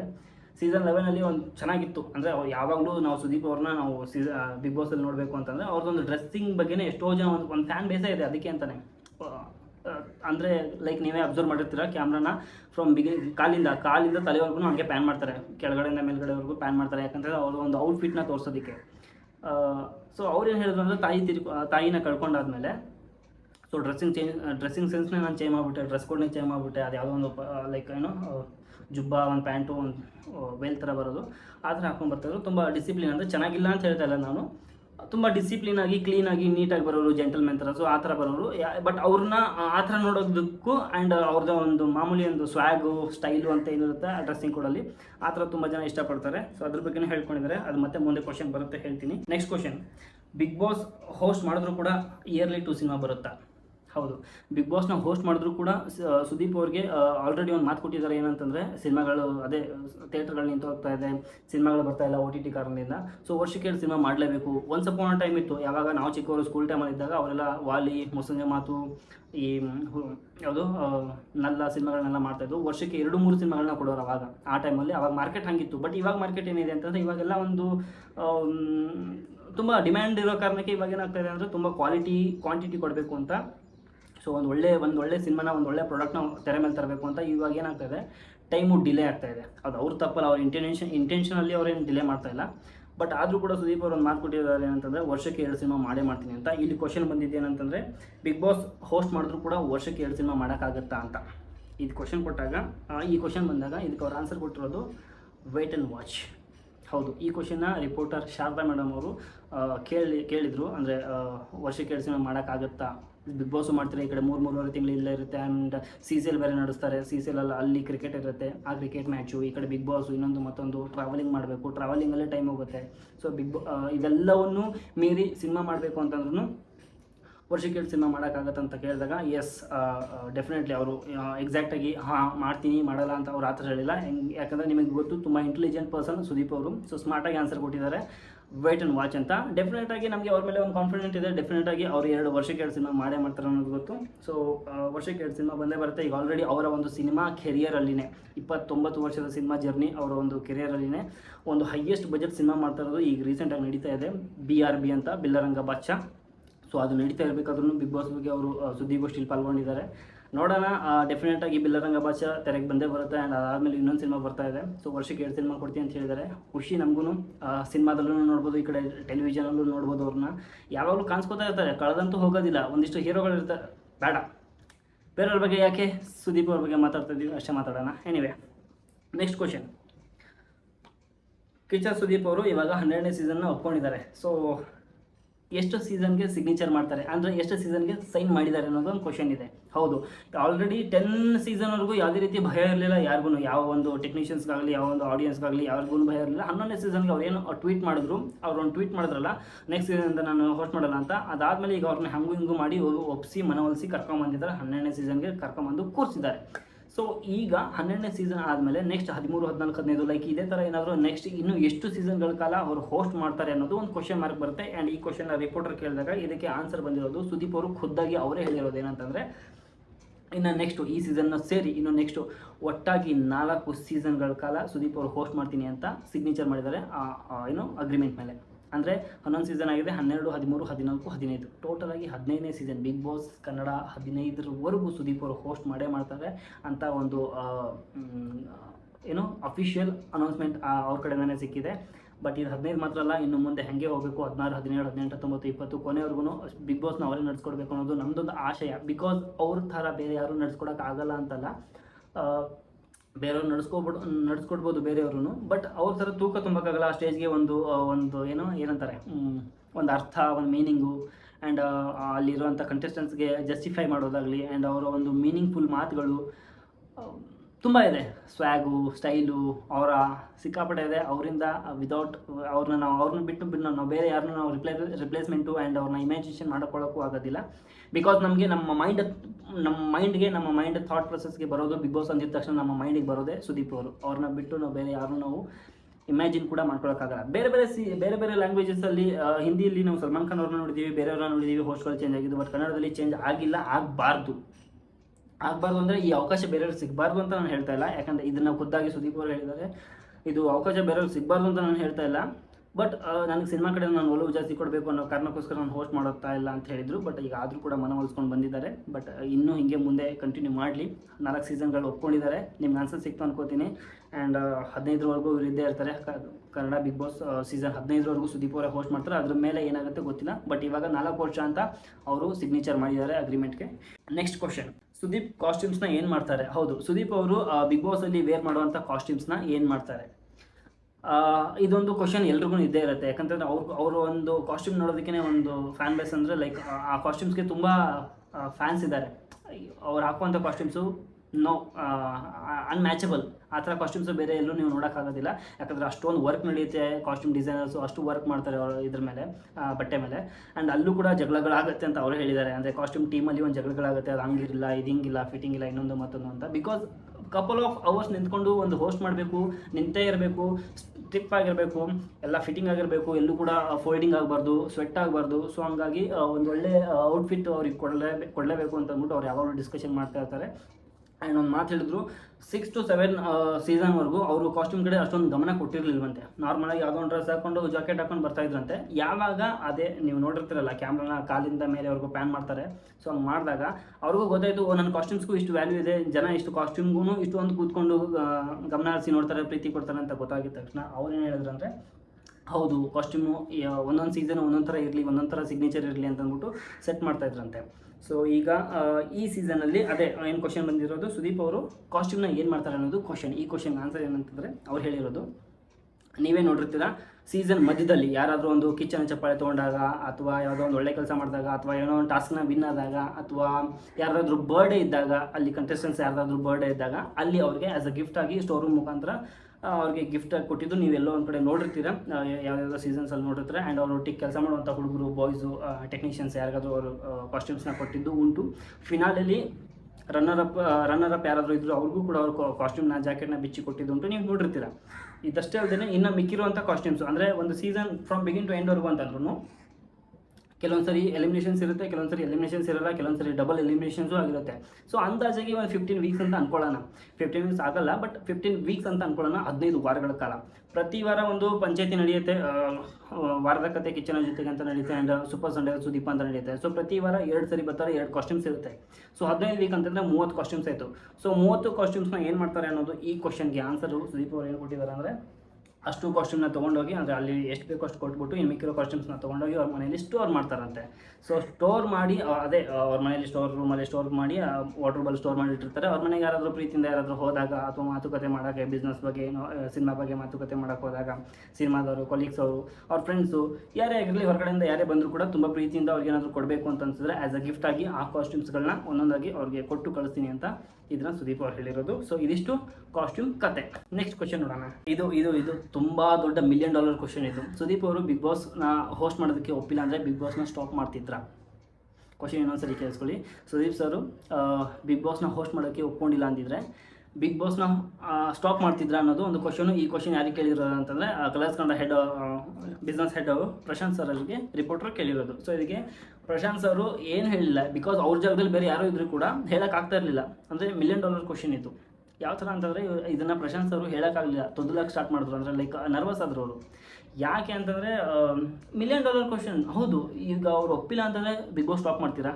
ಸೀಸನ್ ಲೆವೆನಲ್ಲಿ ಒಂದು ಚೆನ್ನಾಗಿತ್ತು. ಅಂದರೆ ಅವ್ರು ಯಾವಾಗಲೂ ನಾವು ಸುದೀಪ್ ಅವ್ರನ್ನ ನಾವು ಸೀಸ ಬಿಗ್ ಬಾಸಲ್ಲಿ ನೋಡಬೇಕು ಅಂತಂದರೆ ಅವ್ರದ್ದೊಂದು ಡ್ರೆಸ್ಸಿಂಗ್ ಬಗ್ಗೆನೇ ಎಷ್ಟೋ ಜನ ಒಂದು ಒಂದು ಫ್ಯಾನ್ ಬೇಸೇ ಇದೆ. ಅದಕ್ಕೆ ಅಂತಲೇ ಅಂದರೆ ಲೈಕ್ ನೀವೇ ಅಬ್ಸರ್ವ್ ಮಾಡಿರ್ತೀರ ಕ್ಯಾಮ್ರಾನ ಫ್ರಮ್ ಬಿಗಿನ್ ಕಾಲಿಂದ ಕಾಲಿಂದ ತಲೆವರೆಗೂ ಹಂಗೆ ಪ್ಯಾನ್ ಮಾಡ್ತಾರೆ. ಕೆಳಗಡೆಯಿಂದ ಮೇಲ್ಗಡೆವರೆಗೂ ಪ್ಯಾನ್ ಮಾಡ್ತಾರೆ. ಯಾಕಂದರೆ ಅವ್ರ ಒಂದು ಔಟ್ಫಿಟ್ನ ತೋರಿಸೋದಕ್ಕೆ. ಸೊ ಏನು ಹೇಳಿದ್ರು ಅಂದರೆ ತಾಯಿ ತಿರ್ಕೊ ತಾಯಿನ ಕಳ್ಕೊಂಡಾದ್ಮೇಲೆ ಸೊ ಡ್ರೆಸ್ಸಿಂಗ್ ಚೇಂಜ್ ಡ್ರೆಸ್ಸಿಂಗ್ ಸೆನ್ಸ್ನೇ ನಾನು ಚೇಂಜ್ ಮಾಡಿಬಿಟ್ಟೆ ಡ್ರೆಸ್ ಕೋಡ್ನೇ ಚೇಂಜ್ ಮಾಡಿಬಿಟ್ಟೆ, ಅದು ಯಾವುದೋ ಒಂದು ಲೈಕ್ ಏನು ಜುಬ್ಬಾ ಜುಬ್ಬ, ಒಂದು ಪ್ಯಾಂಟು, ಒಂದು ವೇಲ್ ಥರ ಬರೋದು. ಆ ಥರ ಹಾಕೊಂಡು ಬರ್ತಾಯಿದ್ರು ತುಂಬ ಡಿಸಿಪ್ಲಿನ್ ಅಂದರೆ ಚೆನ್ನಾಗಿಲ್ಲ ಅಂತ ಹೇಳ್ತಾ ಇಲ್ಲ ನಾನು. ತುಂಬ ಡಿಸಿಪ್ಲಿನ್ ಆಗಿ ಕ್ಲೀನಾಗಿ ನೀಟಾಗಿ ಬರೋರು ಜೆಂಟಲ್ಮೆನ್ ಥರ ಸೊ ಆ ಥರ ಬರೋರು. ಬಟ್ ಅವ್ರನ್ನ ಆ ಥರ ನೋಡೋದಕ್ಕೂ ಆ್ಯಂಡ್ ಅವ್ರದ್ದು ಒಂದು ಮಾಮೂಲಿ ಒಂದು ಸ್ವ್ಯಾಗು ಸ್ಟೈಲು ಅಂತ ಏನಿರುತ್ತೆ ಆ ಡ್ರೆಸ್ಸಿಂಗ್ ಕೋಡಲ್ಲಿ ಆ ಥರ ತುಂಬ ಜನ ಇಷ್ಟಪಡ್ತಾರೆ. ಸೊ ಅದ್ರ ಬಗ್ಗೆನೇ ಹೇಳ್ಕೊಂಡಿದ್ದಾರೆ. ಅದು ಮತ್ತೆ ಮುಂದೆ ಕ್ವಶನ್ ಬರುತ್ತೆ ಹೇಳ್ತೀನಿ. Next question Bigg Boss host ಮಾಡಿದ್ರು ಕೂಡ ಇಯರ್ಲಿ ಟು ಸಿನಿಮಾ ಬರುತ್ತಾ? ಹೌದು. ಬಿಗ್ ಬಾಸ್ನ ಹೋಸ್ಟ್ ಮಾಡಿದ್ರು ಕೂಡ ಸುದೀಪ್ ಅವ್ರಿಗೆ ಆಲ್ರೆಡಿ ಒಂದು ಮಾತು ಕೊಟ್ಟಿದ್ದಾರೆ ಏನಂತಂದರೆ, ಸಿನಿಮಾಗಳು ಅದೇ ಥಿಯೇಟರ್ಗಳು ನಿಂತು ಹೋಗ್ತಾ ಇದೆ, ಸಿನಿಮಾಗಳು ಬರ್ತಾ ಇಲ್ಲ ಓ ಟಿ ಟಿ ಕಾರಣದಿಂದ. ಸೊ ವರ್ಷಕ್ಕೆ ಎರಡು ಸಿನಿಮಾ ಮಾಡಲೇಬೇಕು. ಒನ್ಸ್ ಅಪಾನ್ ಟೈಮ್ ಇತ್ತು, ಯಾವಾಗ ನಾವು ಚಿಕ್ಕವರು ಸ್ಕೂಲ್ ಟೈಮಲ್ಲಿ ಇದ್ದಾಗ ಅವರೆಲ್ಲ ವಾಲಿ ಮುಸಂಜೆ ಮಾತು, ಈ ಯಾವುದು ನಲ್ಲ ಸಿನಿಮಾಗಳನ್ನೆಲ್ಲ ಮಾಡ್ತಾಯಿದ್ರು ವರ್ಷಕ್ಕೆ ಎರಡು, ಮೂರು ಸಿನಿಮಾಗಳನ್ನ ಕೊಡೋರು ಅವಾಗ, ಆ ಟೈಮಲ್ಲಿ ಅವಾಗ ಮಾರ್ಕೆಟ್ ಹಂಗಿತ್ತು. ಬಟ್ ಇವಾಗ ಮಾರ್ಕೆಟ್ ಏನಿದೆ ಅಂತಂದರೆ, ಇವಾಗೆಲ್ಲ ಒಂದು ತುಂಬ ಡಿಮ್ಯಾಂಡ್ ಇರೋ ಕಾರಣಕ್ಕೆ ಇವಾಗ ಏನಾಗ್ತಾ ಇದೆ ಅಂದರೆ, ತುಂಬ ಕ್ವಾಲಿಟಿ ಕ್ವಾಂಟಿಟಿ ಕೊಡಬೇಕು ಅಂತ ಸೊ ಒಂದು ಒಳ್ಳೆ ಒಂದು ಒಳ್ಳೆ ಸಿನಿಮಾನ, ಒಂದು ಒಳ್ಳೆ ಪ್ರಾಡಕ್ಟ್ನ ತೆರೆ ಮೇಲೆ ತರಬೇಕು ಅಂತ ಇವಾಗ ಏನಾಗ್ತಾ ಇದೆ ಟೈಮು ಡಿಲೇ ಆಗ್ತಾ ಇದೆ. ಅದು ಅವ್ರ ತಪ್ಪಲ್ಲ. ಅವ್ರ ಇಂಟೆನ್ಷನ್ ಇಂಟೆನ್ಷನಲ್ಲಿ ಅವ್ರೇನು ಡಿಲೇ ಮಾಡ್ತಾ ಇಲ್ಲ. ಬಟ್ ಆದರೂ ಕೂಡ ಸುದೀಪ್ ಅವ್ರು ಒಂದು ಮಾತು ಕೊಟ್ಟಿದ್ದಾರೆ ಏನಂತಂದರೆ, ವರ್ಷಕ್ಕೆ ಎರಡು ಸಿನಿಮಾ ಮಾಡೇ ಮಾಡ್ತೀನಿ ಅಂತ. ಇಲ್ಲಿ ಕ್ವಶನ್ ಬಂದಿದ್ದು ಏನಂತಂದರೆ ಬಿಗ್ ಬಾಸ್ ಹೋಸ್ಟ್ ಮಾಡಿದ್ರು ಕೂಡ ವರ್ಷಕ್ಕೆ ಎರಡು ಸಿನಿಮಾ ಮಾಡೋಕ್ಕಾಗತ್ತಾ ಅಂತ. ಇದು ಕ್ವಶನ್ ಕೊಟ್ಟಾಗ ಈ ಕ್ವಶನ್ ಬಂದಾಗ ಇದಕ್ಕೆ ಅವ್ರು ಆನ್ಸರ್ ಕೊಟ್ಟಿರೋದು ವೇಟ್ ಆ್ಯಂಡ್ ವಾಚ್ ಹೌದು, ಈ ಕ್ವಶನ್ನ ರಿಪೋರ್ಟರ್ ಶಾರದಾ ಮೇಡಮ್ ಅವರು ಕೇಳಿ, ಕೇಳಿದರು. ಅಂದರೆ ವರ್ಷಕ್ಕೆ ಎರಡು ಸಿನಿಮಾ ಮಾಡೋಕ್ಕಾಗತ್ತಾ ಬಿಗ್ ಬಾಸು ಮಾಡ್ತಾರೆ? ಈ ಕಡೆ ಮೂರು, ಮೂರುವರೆ ತಿಂಗಳು ಇಲ್ಲೇ ಇರುತ್ತೆ ಆ್ಯಂಡ್ ಎಲ್ ಬೇರೆ ನಡೆಸ್ತಾರೆ. ಸಿ ಸಿ ಎಲ್ ಅಲ್ಲಿ ಕ್ರಿಕೆಟ್ ಇರುತ್ತೆ. ಆ ಕ್ರಿಕೆಟ್ ಮ್ಯಾಚು ಈ ಕಡೆ ಬಿಗ್ ಬಾಸು ಇನ್ನೊಂದು ಮತ್ತೊಂದು ಟ್ರಾವೆಲಿಂಗ್ ಮಾಡಬೇಕು. ಟ್ರಾವೆಲಿಂಗಲ್ಲೇ ಟೈಮ್ ಹೋಗುತ್ತೆ. ಸೊ ಬಿಗ್ ಬಾ ಇವೆಲ್ಲವನ್ನು ಮೀರಿ ಸಿನಿಮಾ ಮಾಡಬೇಕು ಅಂತಂದ್ರೂ ವರ್ಷಕ್ಕೆ ಎರಡು ಸಿನಿಮಾ ಮಾಡೋಕ್ಕಾಗತ್ತೆ ಅಂತ ಕೇಳಿದಾಗ ಎಸ್ ಡೆಫಿನೆಟ್ಲಿ ಅವರು ಎಕ್ಸಾಕ್ಟಾಗಿ ಹಾಂ, ಮಾಡ್ತೀನಿ, ಮಾಡಲ್ಲ ಅಂತ ಅವ್ರು ಆ ಥರ ಹೇಳಿಲ್ಲ. ಹೆಂಗೆ ಯಾಕಂದರೆ ನಿಮಗೆ ಗೊತ್ತು, ತುಂಬ ಇಂಟೆಲಿಜೆಂಟ್ ಪರ್ಸನ್ ಸುದೀಪ್ ಅವರು. ಸೊ ಸ್ಮಾರ್ಟಾಗಿ ಆನ್ಸರ್ ಕೊಟ್ಟಿದ್ದಾರೆ. ವೇಟ್ ಆ್ಯಂಡ್ ವಾಚ್ ಅಂತ. ಡೆಫಿನೆಟಾಗಿ ನಮಗೆ ಅವ್ರ ಮೇಲೆ ಒಂದು ಕಾನ್ಫಿಡೆಂಟ್ ಇದೆ. ಡೆಫಿನೆಟಾಗಿ ಅವ್ರು ಎರಡು ವರ್ಷಕ್ಕೆ ಎರಡು ಸಿನಿಮಾ ಮಾಡೇ ಮಾಡ್ತಾರೆ ಅನ್ನೋದು ಗೊತ್ತು. ಸೊ ವರ್ಷಕ್ಕೆ ಎರಡು ಸಿನಿಮಾ ಬಂದೇ ಬರುತ್ತೆ. ಈಗ ಆಲ್ರೆಡಿ ಅವರ ಒಂದು ಸಿನಿಮಾ ಕೆರಿಯರಲ್ಲಿನೇ ಇಪ್ಪತ್ತೊಂಬತ್ತು ವರ್ಷದ ಸಿನಿಮಾ ಜರ್ನಿ ಅವರ ಒಂದು ಕೆರಿಯರಲ್ಲಿನೇ ಒಂದು ಹೈಯೆಸ್ಟ್ ಬಜೆಟ್ ಸಿನಿಮಾ ಮಾಡ್ತಾ ಇರೋದು ಈಗ ರೀಸೆಂಟಾಗಿ ನಡೀತಾ ಇದೆ. ಬಿ ಆರ್ ಬಿ ಅಂತ, ಬಿಲ್ಲರಂಗ ಬಾಚ್ಚ ಸೊ ಅದು ನಡೀತಾ ಇರಬೇಕಾದ್ರೂ ಬಿಗ್ ಬಾಸ್ ಬಗ್ಗೆ ಅವರು ಸುದ್ದಿಗೋಷ್ಠಿಯಲ್ಲಿ ಪಾಲ್ಗೊಂಡಿದ್ದಾರೆ. ನೋಡೋಣ. ಡೆಫಿನೆಟ್ ಆಗಿ ಬಿಲ್ಲರಂಗ ಬಾಚ ತೆರೆಗೆ ಬಂದೇ ಬರುತ್ತೆ ಆ್ಯಂಡ್ ಅದಾದಮೇಲೆ ಇನ್ನೊಂದು ಸಿನಿಮಾ ಬರ್ತಾ ಇದೆ. ಸೊ ವರ್ಷಕ್ಕೆ ಎರಡು ಸಿನಿಮಾ ಕೊಡ್ತೀನಿ ಅಂತ ಹೇಳಿದ್ದಾರೆ ಖುಷಿ ನಮಗೂ ಸಿನಿಮಾದಲ್ಲೂ ನೋಡ್ಬೋದು, ಈ ಕಡೆ ಟೆಲಿವಿಷನಲ್ಲೂ ನೋಡ್ಬೋದು ಅವ್ರನ್ನ. ಯಾವಾಗಲೂ ಕಾಣಿಸ್ಕೊತಾ ಇರ್ತಾರೆ. ಕಳೆದಂತೂ ಹೋಗೋದಿಲ್ಲ. ಒಂದಿಷ್ಟು ಹೀರೋಗಳು ಇರ್ತಾರೆ ಬೇಡ. ಬೇರೆಯವ್ರ ಬಗ್ಗೆ ಯಾಕೆ? ಸುದೀಪ್ ಅವ್ರ ಬಗ್ಗೆ ಮಾತಾಡ್ತಾ ಇದ್ದೀವಿ ಅಷ್ಟೇ ಮಾತಾಡೋಣ. Anyway next question Kichcha Sudeep ಅವರು ಇವಾಗ ಹನ್ನೆರಡನೇ ಸೀಸನ್ನ ಒಪ್ಕೊಂಡಿದ್ದಾರೆ. ಸೊ ಎಷ್ಟು ಸೀಸನ್ಗೆ ಸಿಗ್ನೇಚರ್ ಮಾಡ್ತಾರೆ, ಅಂದರೆ ಎಷ್ಟು ಸೀಸನ್ಗೆ ಸೈನ್ ಮಾಡಿದ್ದಾರೆ ಅನ್ನೋದು ಒಂದು ಕ್ವಶನ್ ಇದೆ. ಹೌದು. ಆಲ್ರೆಡಿ ಟೆನ್ ಸೀಸನ್ವರೆಗೂ ಯಾವುದೇ ರೀತಿ ಭಯ ಇರಲಿಲ್ಲ ಯಾರಿಗೂ ಯಾವ ಒಂದು ಟೆಕ್ನಿಷಿಯನ್ಸ್ಗಾಗಲಿ ಯಾವ ಒಂದು ಆಡಿಯನ್ಸ್ಗಾಗಲಿ ಯಾರಿಗೂ ಭಯ ಇರಲಿಲ್ಲ. ಹನ್ನೊಂದನೇ ಸೀಸನ್ಗೆ ಅವ್ರು ಏನು ಟ್ವೀಟ್ ಮಾಡಿದ್ರು ಅವ್ರು ಒಂದು ಟ್ವೀಟ್ ಮಾಡಿದ್ರಲ್ಲ ನೆಕ್ಸ್ಟ್ ಸೀಸನ್ದ ನಾನು ಹೋಸ್ಟ್ ಮಾಡಲ್ಲ ಅಂತ. ಅದಾದಮೇಲೆ ಈಗ ಅವ್ರನ್ನ ಹಂಗು ಹಿಂಗು ಮಾಡಿ ಒಪ್ಪಿಸಿ ಮನವೊಲಿಸಿ ಕರ್ಕೊಂಬಂದಿದ್ದಾರೆ. ಹನ್ನೆರಡನೇ ಸೀಸನ್ಗೆ ಕರ್ಕೊಂಬಂದು ಕೂರಿಸಿದ್ದಾರೆ. ಸೊ ಈಗ ಹನ್ನೆರಡನೇ ಸೀಸನ್ ಆದಮೇಲೆ ನೆಕ್ಸ್ಟ್ ಹದಿಮೂರು, ಹದಿನಾಲ್ಕು, ಹದಿನೈದು ಲೈಕ್ ಇದೇ ಥರ ಏನಾದರೂ ನೆಕ್ಸ್ಟ್ ಇನ್ನು ಎಷ್ಟು ಸೀಸನ್ಗಳ ಕಾಲ ಅವರು ಹೋಸ್ಟ್ ಮಾಡ್ತಾರೆ ಅನ್ನೋದು ಒಂದು ಕ್ವಶನ್ ಮಾರ್ಕ್ ಬರುತ್ತೆ. ಆ್ಯಂಡ್ ಈ ಕ್ವಶನ್ ರಿಪೋರ್ಟರ್ ಕೇಳಿದಾಗ ಇದಕ್ಕೆ ಆನ್ಸರ್ ಬಂದಿರೋದು ಸುದೀಪ್ ಅವರು ಖುದ್ದಾಗಿ ಅವರೇ ಹೇಳಿರೋದು ಏನಂತಂದರೆ, ಇನ್ನು ನೆಕ್ಸ್ಟು ಈ ಸೀಸನ್ನ ಸೇರಿ ಇನ್ನು ನೆಕ್ಸ್ಟು ಒಟ್ಟಾಗಿ ನಾಲ್ಕು ಸೀಸನ್ಗಳ ಕಾಲ ಸುದೀಪ್ ಅವರು ಹೋಸ್ಟ್ ಮಾಡ್ತೀನಿ ಅಂತ ಸಿಗ್ನೇಚರ್ ಮಾಡಿದ್ದಾರೆ ಏನು ಅಗ್ರಿಮೆಂಟ್ ಮೇಲೆ. ಅಂದರೆ ಹನ್ನೊಂದು ಸೀಸನ್ ಆಗಿದೆ, ಹನ್ನೆರಡು, ಹದಿಮೂರು, ಹದಿನಾಲ್ಕು, ಹದಿನೈದು. ಟೋಟಲ್ ಆಗಿ ಹದಿನೈದನೇ ಸೀಸನ್ ಬಿಗ್ ಬಾಸ್ ಕನ್ನಡ ಹದಿನೈದರವರೆಗೂ ಸುದೀಪ್ ಅವರು ಹೋಸ್ಟ್ ಮಾಡೇ ಮಾಡ್ತಾರೆ ಅಂತ ಒಂದು ಏನು ಅಫಿಷಿಯಲ್ ಅನೌನ್ಸ್ಮೆಂಟ್ ಅವ್ರ ಕಡೆಯಿಂದನೇ ಸಿಕ್ಕಿದೆ. ಬಟ್ ಇದು ಹದಿನೈದು ಮಾತ್ರ ಅಲ್ಲ, ಇನ್ನು ಮುಂದೆ ಹೆಂಗೆ ಹೋಗಬೇಕು? ಹದಿನಾರು, ಹದಿನೇಳು, ಹದಿನೆಂಟು, ಹತ್ತೊಂಬತ್ತು, ಇಪ್ಪತ್ತು ಕೊನೆವರೆಗೂ ಬಿಗ್ ಬಾಸ್ನ ಅವರೇ ನಡ್ಸ್ಕೊಡ್ಬೇಕು ಅನ್ನೋದು ನಮ್ಮದೊಂದು ಆಶಯ. ಬಿಕಾಸ್ ಅವ್ರ ಥರ ಬೇರೆ ಯಾರೂ ನಡ್ಸ್ಕೊಡೋಕ್ಕಾಗಲ್ಲ ಅಂತಲ್ಲ ಬೇರೆಯವ್ರು ನಡ್ಸ್ಕೊಬಿಡ್, ನಡೆಸ್ಕೊಡ್ಬೋದು ಬೇರೆಯವ್ರು ಬಟ್ ಅವ್ರ ಥರ ತೂಕ ತುಂಬಕ್ಕಾಗಲ್ಲ ಆ ಸ್ಟೇಜ್ಗೆ ಒಂದು ಒಂದು ಏನೋ, ಏನಂತಾರೆ ಒಂದು ಅರ್ಥ, ಒಂದು ಮೀನಿಂಗು ಆ್ಯಂಡ್ ಅಲ್ಲಿರುವಂಥ ಕಂಟೆಸ್ಟೆಂಟ್ಸ್ಗೆ ಜಸ್ಟಿಫೈ ಮಾಡೋದಾಗಲಿ ಆ್ಯಂಡ್ ಅವರ ಒಂದು ಮೀನಿಂಗ್ಫುಲ್ ಮಾತುಗಳು ತುಂಬ ಇದೆ. ಸ್ವ್ಯಾಗು ಸ್ಟೈಲು ಅವರ ಸಿಕ್ಕಾಪಟ್ಟೆ ಇದೆ. ಅವರಿಂದ ವಿದೌಟ್ ಅವ್ರನ್ನ ನಾವು, ಅವ್ರನ್ನ ಬಿಟ್ಟು ಬಿಟ್ಟು ನಾವು ಬೇರೆ ಯಾರನ್ನೂ ನಾವು ರಿಪ್ಲೇ ರಿಪ್ಲೇಸ್ಮೆಂಟು ಆ್ಯಂಡ್ ಅವ್ರನ್ನ ಇಮ್ಯಾಜಿನೇಷನ್ ಮಾಡ್ಕೊಳ್ಳೋಕ್ಕೂ ಆಗೋದಿಲ್ಲ. ಬಿಕಾಸ್ ನಮಗೆ ನಮ್ಮ ಮೈಂಡ್ ನಮ್ಮ ಮೈಂಡ್ಗೆ ನಮ್ಮ ಮೈಂಡ್ ಥಾಟ್ ಪ್ರೊಸೆಸ್ಗೆ ಬರೋದು ಬಿಗ್ ಬಾಸ್ ಅಂದಿದ ತಕ್ಷಣ ನಮ್ಮ ಮೈಂಡಿಗೆ ಬರೋದೇ ಸುದೀಪ್ ಅವರು. ಅವ್ರನ್ನ ಬಿಟ್ಟು ನಾವು ಬೇರೆ ಯಾರನ್ನೂ ನಾವು ಇಮ್ಯಾಜಿನ್ ಕೂಡ ಮಾಡ್ಕೊಳಕ್ಕಾಗಲ್ಲ. ಬೇರೆ ಬೇರೆ ಸಿ, ಬೇರೆ ಬೇರೆ ಲ್ಯಾಂಗ್ವೇಜಸಲ್ಲಿ ಹಿಂದಿಯಲ್ಲಿ ನಾವು ಸಲ್ಮಾನ್ ಖಾನ್ ಅವ್ರನ್ನ ನೋಡಿದ್ದೀವಿ ಬೇರೆಯವ್ರನ್ನ ನೋಡಿದ್ದೀವಿ ಹೋಸ್ಟ್ಗಳು ಚೇಂಜ್ ಆಗಿದ್ದು ಬಟ್ ಕನ್ನಡದಲ್ಲಿ ಚೇಂಜ್ ಆಗಿಲ್ಲ, ಆಗಬಾರ್ದು. ಆಗಬಾರ್ದು ಅಂದರೆ ಈ ಅವಕಾಶ ಬೇರೆಯವ್ರಿಗೆ ಸಿಗಬಾರ್ದು ಅಂತ ನಾನು ಹೇಳ್ತಾ ಇಲ್ಲ. ಯಾಕಂದರೆ ಇದನ್ನು ಖುದ್ದಾಗಿ ಸುದೀಪ್ ಅವರು ಹೇಳಿದ್ದಾರೆ. ಇದು ಅವಕಾಶ ಬೇರೆಯವ್ರಿಗೆ ಸಿಗಬಾರ್ದು ಅಂತ ನಾನು ಹೇಳ್ತಾ ಇಲ್ಲ. ಬಟ್ ನನಗೆ ಸಿನಿಮಾ ಕಡೆ ನಾನು ಒಲವು ಜಾಸ್ತಿ ಕೊಡಬೇಕು ಅನ್ನೋ ಕಾರಣಕ್ಕೋಸ್ಕರ ನಾನು ಹೋಸ್ಟ್ ಮಾಡುತ್ತಾ ಇಲ್ಲ ಅಂತ ಹೇಳಿದರು. ಬಟ್ ಈಗ ಆದರೂ ಕೂಡ ಮನವೊಲಿಸ್ಕೊಂಡು ಬಂದಿದ್ದಾರೆ. ಬಟ್ ಇನ್ನೂ ಹಿಂಗೆ ಮುಂದೆ ಕಂಟಿನ್ಯೂ ಮಾಡಲಿ. ನಾಲ್ಕು ಸೀಸನ್ಗಳು ಒಪ್ಕೊಂಡಿದ್ದಾರೆ. ನಿಮ್ಗೆ ಆನ್ಸರ್ ಸಿಕ್ತು ಅನ್ಕೋತೀನಿ. ಆ್ಯಂಡ್ ಹದಿನೈದರವರೆಗೂ ಇವ್ರು ಇದ್ದೇ ಇರ್ತಾರೆ. ಕನ್ನಡ ಬಿಗ್ ಬಾಸ್ ಸೀಸನ್ ಹದಿನೈದರವರೆಗೂ ಸುದೀಪ್ ಅವರೇ ಹೋಸ್ಟ್ ಮಾಡ್ತಾರೆ. ಅದ್ರ ಮೇಲೆ ಏನಾಗುತ್ತೆ ಗೊತ್ತಿಲ್ಲ. ಬಟ್ ಇವಾಗ ನಾಲ್ಕು ವರ್ಷ ಅಂತ ಅವರು ಸಿಗ್ನೇಚರ್ ಮಾಡಿದ್ದಾರೆ ಅಗ್ರಿಮೆಂಟ್ಗೆ ನೆಕ್ಸ್ಟ್ ಕ್ವಶನ್ ಸುದೀಪ್ ಕಾಸ್ಟ್ಯೂಮ್ಸ್ನ ಏನು ಮಾಡ್ತಾರೆ? ಹೌದು, ಸುದೀಪ್ ಅವರು ಬಿಗ್ ಬಾಸಲ್ಲಿ ವೇರ್ ಮಾಡುವಂಥ ಕಾಸ್ಟ್ಯೂಮ್ಸ್ನ ಏನು ಮಾಡ್ತಾರೆ? ಇದೊಂದು ಕ್ವಶನ್ ಎಲ್ರಿಗೂ ಇದ್ದೇ ಇರುತ್ತೆ. ಯಾಕಂತಂದ್ರೆ ಅವ್ರು ಅವರು ಒಂದು ಕಾಸ್ಟ್ಯೂಮ್ ನೋಡೋದಕ್ಕೆ ಒಂದು ಫ್ಯಾನ್ ಬೇಸ್ ಅಂದರೆ ಲೈಕ್ ಆ ಕಾಸ್ಟ್ಯೂಮ್ಸ್ಗೆ ತುಂಬ ಫ್ಯಾನ್ಸ್ ಇದ್ದಾರೆ. ಅವ್ರು ಹಾಕುವಂಥ ಕಾಸ್ಟ್ಯೂಮ್ಸು ನೋ ಅನ್ಮ್ಯಾಚಬಲ್ ಆ ಥರ ಕಾಸ್ಟ್ಯೂಮ್ಸು ಬೇರೆ ಎಲ್ಲೂ ನೀವು ನೋಡೋಕ್ಕಾಗೋದಿಲ್ಲ ಯಾಕಂದರೆ ಅಷ್ಟೊಂದು ವರ್ಕ್ ನಡೆಯುತ್ತೆ ಕಾಸ್ಟ್ಯೂಮ್ ಡಿಸೈನರ್ಸು ಅಷ್ಟು ವರ್ಕ್ ಮಾಡ್ತಾರೆ ಅವರು ಇದ್ರ ಮೇಲೆ ಬಟ್ಟೆ ಮೇಲೆ. ಆ್ಯಂಡ್ ಅಲ್ಲೂ ಕೂಡ ಜಗಳಗಳಾಗುತ್ತೆ ಅಂತ ಅವರು ಹೇಳಿದ್ದಾರೆ. ಅಂದರೆ ಕಾಸ್ಟ್ಯೂಮ್ ಟೀಮಲ್ಲಿ ಒಂದು ಜಗಳಗಳಾಗುತ್ತೆ, ಅದು ಹಂಗಿರಲಿಲ್ಲ, ಇದು ಹಿಂಗಿಲ್ಲ ಫಿಟ್ಟಿಂಗ್ ಇಲ್ಲ, ಇನ್ನೊಂದು ಮತ್ತೊಂದು ಅಂತ. ಬಿಕಾಸ್ ಕಪಲ್ ಆಫ್ ಅವರ್ಸ್ ನಿಂತ್ಕೊಂಡು ಒಂದು ಹೋಸ್ಟ್ ಮಾಡಬೇಕು, ನಿಂತೇ ಇರಬೇಕು ಸ್ಟಿಫ್ ಆಗಿರಬೇಕು, ಎಲ್ಲ ಫಿಟ್ಟಿಂಗ್ ಆಗಿರಬೇಕು, ಎಲ್ಲೂ ಕೂಡ ಫೋಲ್ಡಿಂಗ್ ಆಗಬಾರ್ದು ಸ್ವೆಟ್ ಆಗಬಾರ್ದು. ಸೊ ಹಂಗಾಗಿ ಒಂದು ಒಳ್ಳೆ ಔಟ್ಫಿಟ್ ಅವ್ರಿಗೆ ಕೊಡಲೇ, ಕೊಡಲೇಬೇಕು ಅಂತ ಅಂದ್ಬಿಟ್ಟು ಅವ್ರು ಯಾವಾಗಲೂ ಡಿಸ್ಕಷನ್ ಮಾಡ್ತಾ ಇರ್ತಾರೆ. ಆ್ಯಂಡ್ ಒಂದು ಮಾತು ಹೇಳಿದ್ರು ಸಿಕ್ಸ್ ಟು ಸೆವೆನ್ ಸೀಸನ್ವರೆಗೂ ಅವರು ಕಾಸ್ಟ್ಯೂಮ್ ಕಡೆ ಅಷ್ಟೊಂದು ಗಮನ ಕೊಟ್ಟಿರಲಿಲ್ವಂತೆ. ನಾರ್ಮಲಾಗಿ ಯಾವುದೋ ಒಂದು ಡ್ರೆಸ್ ಹಾಕೊಂಡು ಜಾಕೆಟ್ ಹಾಕೊಂಡು ಬರ್ತಾ ಇದ್ರಂತೆ. ಯಾವಾಗ ಅದೇ ನೀವು ನೋಡಿರ್ತೀರಲ್ಲ ಕ್ಯಾಮ್ರಾನ ಕಾಲಿಂದ ಮೇಲೆ ಅವ್ರಿಗೂ ಪ್ಯಾನ್ ಮಾಡ್ತಾರೆ. ಸೊ ಹಂಗೆ ಮಾಡಿದಾಗ ಅವ್ರಿಗೂ ಗೊತ್ತಾಯಿತು, ಓ ನನ್ನ ಕಾಸ್ಟ್ಯೂಮ್ಸ್ಗೂ ಇಷ್ಟು ವ್ಯಾಲ್ಯೂ ಇದೆ, ಜನ ಇಷ್ಟು ಕಾಸ್ಟ್ಯೂಮ್ಗೂ ಇಷ್ಟು ಒಂದು ಕೂತ್ಕೊಂಡು ಗಮನ ಹರಿಸಿ ನೋಡ್ತಾರೆ, ಪ್ರೀತಿ ಕೊಡ್ತಾರೆ ಅಂತ ಗೊತ್ತಾಗಿದ್ದ ತಕ್ಷಣ ಅವ್ರೇನು ಹೇಳಿದ್ರಂದ್ರೆ ಹೌದು ಕಾಸ್ಟ್ಯೂಮು ಒಂದೊಂದು ಸೀಸನ್ ಒಂದೊಂದು ಥರ ಇರಲಿ, ಒಂದೊಂದು ಥರ ಸಿಗ್ನೇಚರ್ ಇರಲಿ ಅಂತ ಅಂದ್ಬಿಟ್ಟು ಸೆಟ್ ಮಾಡ್ತಾ ಇದ್ರಂತೆ. ಸೊ ಈಗ ಈ ಸೀಸನಲ್ಲಿ ಅದೇ ಏನು ಕ್ವಶನ್ ಬಂದಿರೋದು? ಸುದೀಪ್ ಅವರು ಕಾಸ್ಟ್ಯೂಮ್ನ ಏನು ಮಾಡ್ತಾರೆ ಅನ್ನೋದು ಕ್ವಶನ್ ಈ ಕ್ವಶನ್ ಆನ್ಸರ್ ಏನಂತಂದರೆ ಅವ್ರು ಹೇಳಿರೋದು, ನೀವೇ ನೋಡಿರ್ತೀರ? ಸೀಸನ್ ಮಧ್ಯದಲ್ಲಿ ಯಾರಾದರೂ ಒಂದು ಕಿಚನ್ ಚಪ್ಪಾಳೆ ತೊಗೊಂಡಾಗ ಅಥವಾ ಯಾವುದೋ ಒಂದು ಒಳ್ಳೆ ಕೆಲಸ ಮಾಡಿದಾಗ ಅಥವಾ ಏನೋ ಒಂದು ಟಾಸ್ಕ್ನ ವಿನ್ ಆದಾಗ ಅಥವಾ ಯಾರಾದರೂ ಬರ್ಡೇ ಇದ್ದಾಗ, ಅಲ್ಲಿ ಕಂಟೆಸ್ಟೆಂಟ್ಸ್ ಯಾರಾದರೂ ಬರ್ಡೇ ಇದ್ದಾಗ ಅಲ್ಲಿ ಅವ್ರಿಗೆ ಆ್ಯಸ್ ಅ ಗಿಫ್ಟ್ ಆಗಿ ಸ್ಟೋರ್ ರೂಮ್ ಮುಖಾಂತರ ಅವ್ರಿಗೆ ಗಿಫ್ಟ್ ಕೊಟ್ಟಿದ್ದು. ನೀವೆಲ್ಲೋ ಒಂದು ಕಡೆ ನೋಡಿರ್ತೀರ. ಸೀಸನ್ಸ್ ಸೀಸನ್ಸಲ್ಲಿ ನೋಡಿರ್ತೀರ. ಆ್ಯಂಡ್ ಅವ್ರ ಒಟ್ಟಿಗೆ ಕೆಲಸ ಮಾಡುವಂಥ ಹುಡುಗರು ಬಾಯ್ಸು ಟೆಕ್ನಿಷಿಯನ್ಸ್ ಯಾರಿಗಾದ್ರೂ ಅವರು ಕಾಸ್ಟ್ಯೂಮ್ಸ್ನ ಕೊಟ್ಟಿದ್ದು ಉಂಟು. ಫಿನಾಲಲ್ಲಿ ರನ್ನರ್ ಅಪ್ ರನ್ನರ್ ಅಪ್ ಯಾರಾದರೂ ಇದ್ದರು ಅವ್ರಿಗೂ ಕೂಡ ಅವ್ರ ಕಾಸ್ಟ್ಯೂಮ್ನ ಜಾಕೆಟ್ನ ಬಿಚ್ಚಿ ಕೊಟ್ಟಿದ್ದುಂಟು ನೀವು ನೋಡಿರ್ತೀರ. ಇದಷ್ಟೇ ಅಲ್ಲದೆ ಇನ್ನು ಮಿಕ್ಕಿರುವಂಥ ಕಾಸ್ಟ್ಯೂಮ್ಸ್ ಅಂದರೆ ಒಂದು ಸೀಸನ್ ಫ್ರಮ್ ಬಿಗಿನ್ ಟು ಎಂಡ್ವರೆಗೂ ಅಂತಂದ್ರೂ ಕೆಲವೊಂದ್ಸರಿ ಎಲಿಮಿನೇಷನ್ಸ್ ಇರುತ್ತೆ, ಕೆಲವೊಂದ್ಸರಿ ಎಲಿಮಿನೇಷನ್ಸ್ ಇರಲ್ಲ, ಕೆಲವೊಂದ್ಸರಿ ಡಬಲ್ ಎಲಿಮಿನೇಷನ್ಸು ಆಗಿರುತ್ತೆ. ಸೊ ಅಂದಾಜಾಗಿ ಒಂದು ಫಿಫ್ಟೀನ್ ವೀಕ್ಸ್ ಅಂತ ಅನ್ಕೊಳ್ಳೋಣ. ಫಿಫ್ಟೀನ್ ವೀಕ್ಸ್ ಆಗಲ್ಲ ಬಟ್ ಫಿಫ್ಟೀನ್ ವೀಕ್ಸ್ ಅಂತ ಅನ್ಕೊಳ್ಳೋಣ ಹದಿನೈದು ವಾರಗಳ ಕಾಲ. ಪ್ರತಿ ವಾರ ಒಂದು ಪಂಚಾಯತಿ ನಡೆಯುತ್ತೆ ವಾರದ ಕತೆ ಕಿಚನ್ ಜೊತೆಗೆ ಅಂತ ನಡೆಯುತ್ತೆ ಆ್ಯಂಡ್ ಸೂಪರ್ ಸಂಡೇ ಸುದೀಪ ಅಂತ ನಡೆಯುತ್ತೆ. ಸೊ ಪ್ರತಿ ವಾರ ಎರಡು ಸರಿ ಬರ್ತಾರೆ, ಎರಡು ಕಾಸ್ಟ್ಯೂಮ್ಸ್ ಇರುತ್ತೆ. ಸೊ ಹದಿನೈದು ವೀಕ್ ಅಂತಂದರೆ ಮೂವತ್ತು ಕಾಸ್ಟ್ಯೂಮ್ಸ್ ಆಯಿತು. ಸೊ ಮೂವತ್ತು ಕಾಸ್ಟ್ಯೂಮ್ಸ್ನ ಏನು ಮಾಡ್ತಾರೆ ಅನ್ನೋದು ಈ ಕ್ವಶನ್ಗೆ ಆನ್ಸರು ಸುದೀಪ್ ಅವರು ಏನು ಕೊಟ್ಟಿದ್ದಾರೆ ಅಂದರೆ ಅಷ್ಟು ಕಾಸ್ಟ್ಯೂಮ್ನ ತೊಗೊಂಡೋಗಿ, ಅಂದರೆ ಅಲ್ಲಿ ಎಷ್ಟು ಬೇಕೋ ಅಷ್ಟು ಕೊಟ್ಬಿಟ್ಟು, ಇನ್ನು ಮಿಕ್ಕಿರೋ ಕಾಸ್ಟ್ಯೂಮ್ಸ್ನ ತೊಗೊಂಡೋಗಿ ಅವ್ರ ಮನೇಲಿ ಸ್ಟೋರ್ ಮಾಡ್ತಾರಂತೆ. ಸೊ ಸ್ಟೋರ್ ಮಾಡಿ ಅದೇ ಅವ್ರ ಮನೇಲಿ ಸ್ಟೋರ್ ರೂಮಲ್ಲಿ ಸ್ಟೋರ್ ಮಾಡಿ ವಾಟ್ರೂಬಲ್ಲಿ ಬಾಲ್ ಸ್ಟೋರ್ ಮಾಡಿಟ್ಟಿರ್ತಾರೆ. ಅವ್ರ ಮನೆಗೆ ಯಾರಾದರೂ ಪ್ರೀತಿಯಿಂದ ಯಾರಾದರೂ ಹೋದಾಗ, ಅಥವಾ ಮಾತುಕತೆ ಮಾಡೋಕ್ಕೆ ಬಿಸ್ನೆಸ್ ಬಗ್ಗೆ ಏನೋ ಸಿನಿಮಾ ಬಗ್ಗೆ ಮಾತುಕತೆ ಮಾಡೋಕ್ಕೆ ಹೋದಾಗ, ಸಿನಿಮಾದವರು ಕೊಲೀಗ್ಸ್ ಅವರು, ಅವ್ರ ಫ್ರೆಂಡ್ಸು ಯಾರೇ ಆಗಿರಲಿ, ಹೊರಗಡೆಯಿಂದ ಯಾರೇ ಬಂದರೂ ಕೂಡ ತುಂಬ ಪ್ರೀತಿಯಿಂದ ಅವ್ರಿಗೆ ಏನಾದರೂ ಕೊಡಬೇಕು ಅಂತ ಅನ್ಸಿದ್ರೆ ಆ್ಯಸ್ ಅ ಗಿಫ್ಟ್ ಆಗಿ ಆ ಕಾಸ್ಟ್ಯೂಮ್ಸ್ಗಳನ್ನ ಒಂದೊಂದಾಗಿ ಅವ್ರಿಗೆ ಕೊಟ್ಟು ಕಳಿಸ್ತೀನಿ ಅಂತ ಇದನ್ನ ಸುದೀಪ್ ಅವ್ರು ಹೇಳಿರೋದು. ಸೊ ಇದಿಷ್ಟು ಕಾಸ್ಟ್ಯೂಮ್ ಕತೆ. ನೆಕ್ಸ್ಟ್ ಕ್ವಶನ್ ನೋಡೋಣ. ಇದು ಇದು ಇದು ತುಂಬಾ ದೊಡ್ಡ ಮಿಲಿಯನ್ ಡಾಲರ್ ಕ್ವಶನ್ ಇದು. ಸುದೀಪ್ ಅವರು ಬಿಗ್ ಬಾಸ್ನ ಹೋಸ್ಟ್ ಮಾಡೋದಕ್ಕೆ ಒಪ್ಪಿಲ್ಲ ಅಂದ್ರೆ ಬಿಗ್ ಬಾಸ್ನ ಸ್ಟಾಪ್ ಮಾಡ್ತಿದ್ರ? ಕ್ವಶನ್ ಇನ್ನೊಂದ್ಸರಿ ಕೇಳಿಸ್ಕೊಳ್ಳಿ. ಸುದೀಪ್ ಸರ್ ಬಿಗ್ ಬಾಸ್ನ ಹೋಸ್ಟ್ ಮಾಡೋಕ್ಕೆ ಒಪ್ಕೊಂಡಿಲ್ಲ ಅಂದಿದ್ರೆ ಬಿಗ್ ಬಾಸ್ನ ಸ್ಟಾಪ್ ಮಾಡ್ತಿದ್ರ ಅನ್ನೋದು ಒಂದು ಕ್ವಶನು ಈ ಕ್ವಶನ್ ಯಾರಿಗೆ ಕೇಳಿರೋದು ಅಂತಂದರೆ ಕಲರ್ಸ್ ಕಂಡ head business head Prashant sir ಅವರಿಗೆ ರಿಪೋರ್ಟರ್ ಕೇಳಿರೋದು. ಸೊ ಇದಕ್ಕೆ ಪ್ರಶಾಂತ್ ಸರು ಏನು ಹೇಳಿಲ್ಲ ಬಿಕಾಸ್ ಅವ್ರ ಜಾಗದಲ್ಲಿ ಬೇರೆ ಯಾರೋ ಇದ್ರೂ ಕೂಡ ಹೇಳೋಕ್ಕಾಗ್ತಾ ಇರಲಿಲ್ಲ. ಅಂದರೆ ಮಿಲಿಯನ್ ಡಾಲರ್ ಕ್ವಶನ್ ಇತ್ತು. ಯಾವ ಥರ ಅಂತಂದರೆ ಇದನ್ನು ಪ್ರಶಾಂತ್ ಸರು ಹೇಳೋಕ್ಕಾಗಲಿಲ್ಲ ತೊದಲಕ್ಕೆ ಸ್ಟಾರ್ಟ್ ಮಾಡಿದ್ರು. ಅಂದರೆ ಲೈಕ್ ನರ್ವಸ್ ಆದರು ಅವರು ಯಾಕೆ ಅಂತಂದರೆ ಮಿಲಿಯನ್ ಡಾಲರ್ ಕ್ವಶನ್ ಹೌದು, ಈಗ ಅವ್ರು ಒಪ್ಪಿಲ್ಲ ಅಂತಂದರೆ ಬಿಗ್ ಬಾಸ್ ಸ್ಟಾಪ್ ಮಾಡ್ತೀರಾ?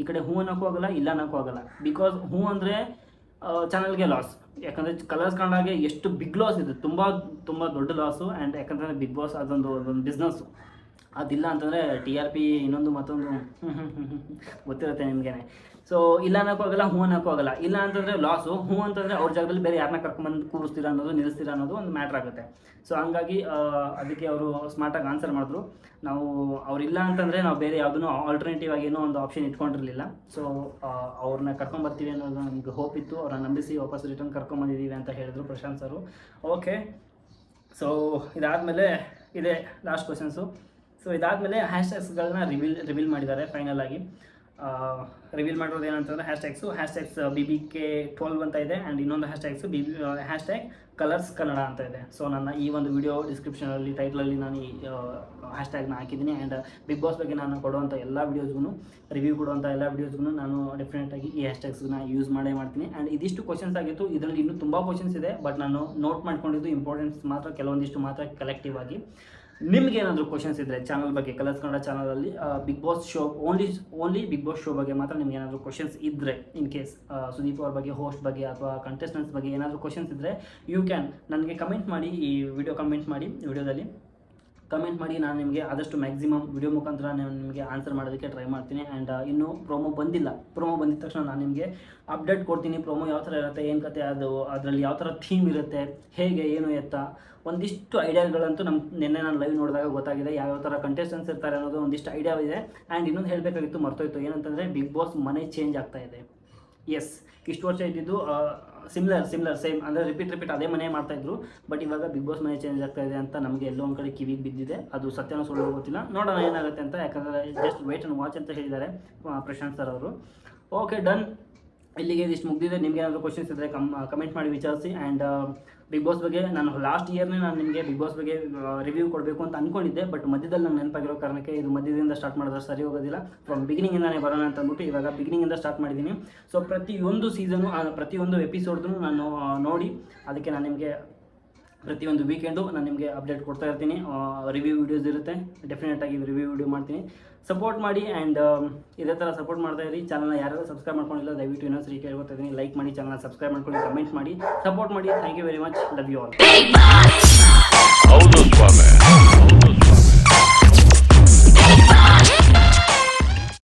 ಈ ಕಡೆ ಹೂ ಅನ್ನೋಕ್ಕೂ ಆಗಲ್ಲ, ಇಲ್ಲ ಅನ್ನೋಕ್ಕೂ ಆಗಲ್ಲ. ಬಿಕಾಸ್ ಹೂ ಅಂದರೆ ಚಾನಲ್ಗೆ ಲಾಸ್ ಯಾಕಂದರೆ ಕಲರ್ಸ್ ಕಂಡಾಗೆ ಎಷ್ಟು ಬಿಗ್ ಲಾಸ್ ಇದೆ. ತುಂಬ ತುಂಬ ದೊಡ್ಡ ಲಾಸು ಆ್ಯಂಡ್ ಯಾಕಂದರೆ ಬಿಗ್ ಬಾಸ್ ಅದೊಂದು ಅದೊಂದು ಬಿಸ್ನೆಸ್ಸು ಅದಿಲ್ಲ ಅಂತಂದರೆ ಟಿ ಆರ್ ಪಿ ಇನ್ನೊಂದು ಮತ್ತೊಂದು. ಗೊತ್ತಿರುತ್ತೆ ನಿಮಗೇನೆ. ಸೊ ಇಲ್ಲ ಅನ್ನೋಕ್ಕೂ ಆಗಲ್ಲ ಹ್ಞೂ ಅನ್ನೋಕ್ಕೂ ಆಗಲ್ಲ. ಇಲ್ಲ ಅಂತಂದರೆ ಲಾಸು ಹ್ಞೂ ಅಂತಂದರೆ ಅವ್ರ ಜಾಗದಲ್ಲಿ ಬೇರೆ ಯಾರನ್ನ ಕರ್ಕೊಂಬಂದು ಕೂರಿಸ್ತೀರಾ ಅನ್ನೋದು, ನಿಲ್ಲಿಸ್ತೀರಾ ಅನ್ನೋದು ಒಂದು ಮ್ಯಾಟ್ರ್ ಆಗುತ್ತೆ. ಸೊ ಹಂಗಾಗಿ ಅದಕ್ಕೆ ಅವರು ಸ್ಮಾರ್ಟಾಗಿ ಆನ್ಸರ್ ಮಾಡಿದ್ರು. ನಾವು ಅವ್ರಿಲ್ಲ ಅಂತಂದರೆ ನಾವು ಬೇರೆ ಯಾವುದೂ ಆಲ್ಟರ್ನೇಟಿವ್ ಆಗಿ ಏನೋ ಒಂದು ಆಪ್ಷನ್ ಇಟ್ಕೊಂಡಿರಲಿಲ್ಲ. ಸೊ ಅವ್ರನ್ನ ಕರ್ಕೊಂಬರ್ತೀವಿ ಅನ್ನೋದು ನಮಗೆ ಹೋಪ್ ಇತ್ತು. ಅವ್ರನ್ನ ನಂಬಿಸಿ ವಾಪಸ್ ರಿಟರ್ನ್ ಕರ್ಕೊಂಬಂದಿದ್ದೀವಿ ಅಂತ ಹೇಳಿದ್ರು ಪ್ರಶಾಂತ್ ಸರು. ಓಕೆ ಸೊ ಇದಾದಮೇಲೆ ಇದೆ ಲಾಸ್ಟ್ ಕ್ವಶನ್ಸು ಸೊ ಇದಾದಮೇಲೆ ಹ್ಯಾಶ್ಟ್ಯಾಗ್ಸ್ಗಳನ್ನ ರಿವೀಲ್ ರಿವೀಲ್ ಮಾಡಿದ್ದಾರೆ ಫೈನಲ್ ಆಗಿ. ರಿವೀಲ್ ಮಾಡಿರೋದು ಏನಂತಂದರೆ hashtags B B K twelve ಅಂತ ಇದೆ ಆ್ಯಂಡ್ ಇನ್ನೊಂದು hashtags B B hashtag Colors Kannada ಅಂತ ಇದೆ. ಸೊ ನನ್ನ ಈ ಒಂದು ವಿಡಿಯೋ ಡಿಸ್ಕ್ರಿಪ್ಷನಲ್ಲಿ ಟೈಟ್ಲಲ್ಲಿ ನಾನು ಈ ಹ್ಯಾಶ್ಟ್ಯಾಗ್ನ ಹಾಕಿದ್ದೀನಿ ಆ್ಯಂಡ್ ಬಿಗ್ ಬಾಸ್ ಬಗ್ಗೆ ನಾನು ಕೊಡುವಂಥ ಎಲ್ಲ ವೀಡಿಯೋಸ್ಗೂ ರಿವ್ಯೂ ಕೊಡುವಂಥ ಎಲ್ಲ ವೀಡಿಯೋಸ್ಗೂ ನಾನು ಡೆಫಿನೆಟಾಗಿ ಈ ಹ್ಯಾಶ್ಟ್ಯಾಗ್ಸ್ನ ಯೂಸ್ ಮಾಡೇ ಮಾಡ್ತೀನಿ. ಆ್ಯಂಡ್ ಇದಿಷ್ಟು ಕ್ವಶನ್ಸ್ ಆಗಿತ್ತು. ಇದರಲ್ಲಿ ಇನ್ನೂ ತುಂಬ ಕ್ವಶನ್ಸ್ ಇದೆ. ಬಟ್ ನಾನು ನೋಟ್ ಮಾಡ್ಕೊಂಡಿದ್ದು ಇಂಪಾರ್ಟೆನ್ಸ್ ಮಾತ್ರ, ಕೆಲವೊಂದಿಷ್ಟು ಮಾತ್ರ ಕಲೆಕ್ಟಿವ್ ಆಗಿ. ನಿಮ್ಗೆ ಏನಾದರೂ ಕ್ವಶನ್ಸ್ ಇದ್ದರೆ ಚಾನಲ್ ಬಗ್ಗೆ ಕಲರ್ಸ್ ಕನ್ನಡ ಚಾನಲಲ್ಲಿ Bigg Boss show only only Bigg Boss show ಬಗ್ಗೆ ಮಾತ್ರ ನಿಮ್ಗೆ ಏನಾದರೂ ಕ್ವಶನ್ಸ್ ಇದ್ದರೆ ಇನ್ ಕೇಸ್ ಸುದೀಪ್ ಅವ್ರ ಬಗ್ಗೆ ಹೋಸ್ಟ್ ಬಗ್ಗೆ ಅಥವಾ ಕಂಟೆಸ್ಟೆಂಟ್ಸ್ ಬಗ್ಗೆ ಏನಾದರೂ ಕ್ವಶನ್ಸ್ ಇದ್ದರೆ ಯು ಕ್ಯಾನ್ ನನಗೆ ಕಮೆಂಟ್ ಮಾಡಿ, ಈ ವಿಡಿಯೋ ಕಮೆಂಟ್ ಮಾಡಿ ವಿಡಿಯೋದಲ್ಲಿ ಕಮೆಂಟ್ ಮಾಡಿ, ನಾನು ನಿಮಗೆ ಆದಷ್ಟು ಮ್ಯಾಕ್ಸಿಮಮ್ ವಿಡಿಯೋ ಮುಖಾಂತರ ನಾನು ನಿಮಗೆ ಆನ್ಸರ್ ಮಾಡೋದಕ್ಕೆ ಟ್ರೈ ಮಾಡ್ತೀನಿ. ಆ್ಯಂಡ್ ಇನ್ನೂ ಪ್ರೋಮೋ ಬಂದಿಲ್ಲ. ಪ್ರೋಮೋ ಬಂದಿದ ತಕ್ಷಣ ನಾನು ನಿಮಗೆ ಅಪ್ಡೇಟ್ ಕೊಡ್ತೀನಿ. ಪ್ರೋಮೋ ಯಾವ ಥರ ಇರುತ್ತೆ, ಏನು ಕತೆ ಅದು, ಅದರಲ್ಲಿ ಯಾವ ಥರ ಥೀಮ್ ಇರುತ್ತೆ, ಹೇಗೆ, ಏನು ಎತ್ತ, ಒಂದಿಷ್ಟು ಐಡಿಯಾಗಳಂತೂ ನಮ್ಮ ನಿನ್ನೆ ನಾನು ಲೈವ್ ನೋಡಿದಾಗ ಗೊತ್ತಾಗಿದೆ. ಯಾವ್ಯಾವ ಥರ ಕಂಟೆಸ್ಟೆನ್ಸ್ ಇರ್ತಾರೆ ಅನ್ನೋದು ಒಂದಿಷ್ಟು ಐಡಿಯಾ ಇದೆ. ಆ್ಯಂಡ್ ಇನ್ನೊಂದು ಹೇಳಬೇಕಾಗಿತ್ತು, ಮರ್ತೋಯ್ತು. ಏನಂತಂದರೆ ಬಿಗ್ ಬಾಸ್ ಮನೆ ಚೇಂಜ್ ಆಗ್ತಾ ಇದೆ. ಎಸ್ ಇಷ್ಟು ವರ್ಷ ಇದ್ದಿದ್ದು ಸಿಮ್ಲರ್ ಸಿಮ್ಲರ್ ಸೇಮ್ ಅಂದರೆ ರಿಪೀಟ್ ರಿಪೀಟ್ ಅದೇ ಮನೆ ಮಾಡ್ತಾ ಇದ್ರು. ಬಟ್ ಇವಾಗ ಬಿಗ್ ಬಾಸ್ ಮನೆ ಚೇಂಜ್ ಆಗ್ತಾ ಇದೆ ಅಂತ ನಮಗೆ ಎಲ್ಲೋ ಒಂದು ಕಡೆ ಕಿವಿಗೆ ಬಿದ್ದಿದೆ. ಅದು ಸತ್ಯನೋ ಸುಳ್ಳು ಗೊತ್ತಿಲ್ಲ. ನೋಡೋಣ ಏನಾಗುತ್ತೆ ಅಂತ, ಯಾಕಂದರೆ ಜಸ್ಟ್ ವೇಟ್ ಆ್ಯಂಡ್ ವಾಚ್ ಅಂತ ಹೇಳಿದ್ದಾರೆ ಪ್ರಶಾಂತ್ ಸರ್ ಅವರು. ಓಕೆ ಡನ್ ಇಲ್ಲಿಗೆ ಇದಿಷ್ಟು ಮುಗಿದಿದೆ. ನಿಮ್ಗೆ ಏನಾದರೂ ಕ್ವಶನ್ಸ್ ಇದ್ದರೆ ಕಮ್ ಕಮೆಂಟ್ ಮಾಡಿ ವಿಚಾರಿಸಿ. ಆ್ಯಂಡ್ ಬಿಗ್ ಬಾಸ್ ಬಗ್ಗೆ ನಾನು ಲಾಸ್ಟ್ ಇಯರ್ನೇ ನಾನು ನಿಮಗೆ ಬಿಗ್ ಬಾಸ್ ಬಗ್ಗೆ ರಿವ್ಯೂ ಕೊಡಬೇಕು ಅಂತ ಅಂದ್ಕೊಂಡಿದ್ದೆ ಬಟ್ ಮಧ್ಯದಲ್ಲಿ ನಾನು ನೆನಪಾಗಿರೋ ಕಾರಣಕ್ಕೆ ಇದು ಮಧ್ಯದಿಂದ ಸ್ಟಾರ್ಟ್ ಮಾಡಿದ್ರೆ ಸರಿ ಹೋಗೋದಿಲ್ಲ. ಫ್ರಮ್ ಬಿಗಿನಿಂಗಿಂದಾನೇ ಬರೋಣ ಅಂತ ಅಂದ್ಬಿಟ್ಟು ಇವಾಗ ಬಿಗಿನಿಂಗಿಂದ ಸ್ಟಾರ್ಟ್ ಮಾಡಿದ್ದೀನಿ. ಸೊ ಪ್ರತಿಯೊಂದು ಸೀಸನು ಪ್ರತಿಯೊಂದು ಎಪಿಸೋಡ್ದು ನಾನು ನೋಡಿ. ಅದಕ್ಕೆ ನಾನು ನಿಮಗೆ ಪ್ರತಿಯೊಂದು ವೀಕೆಂಡು ನಾನು ನಿಮಗೆ ಅಪ್ಡೇಟ್ ಕೊಡ್ತಾ ಇರ್ತೀನಿ. ರಿವ್ಯೂ ವೀಡಿಯೋಸ್ ಇರುತ್ತೆ. ಡೆಫಿನೆಟಾಗಿ ರಿವ್ಯೂ ವೀಡಿಯೋ ಮಾಡ್ತೀನಿ. ಸಪೋರ್ಟ್ ಮಾಡಿ ಆ್ಯಂಡ್ ಇದೇ ಥರ ಸಪೋರ್ಟ್ ಮಾಡ್ತಾ ಇರಿ. ಚಾನಲ್ನ ಯಾರು ಸಬ್ಸ್ಕ್ರೈಬ್ ಮಾಡ್ಕೊಂಡಿಲ್ಲ, ದಯವಿಟ್ಟು ಇನ್ನೊಂದು ಸರಿ ಕೇಳ್ಕೊತಾ ಇದ್ದೀನಿ. ಲೈಕ್ ಮಾಡಿ ಚಾನಲ್ನ ಸಬ್ಸ್ಕ್ರೈಬ್ ಮಾಡ್ಕೊಳ್ಳಿ ಕಮೆಂಟ್ ಮಾಡಿ. ಸಪೋರ್ಟ್ ಮಾಡಿ. Thank you very much love you all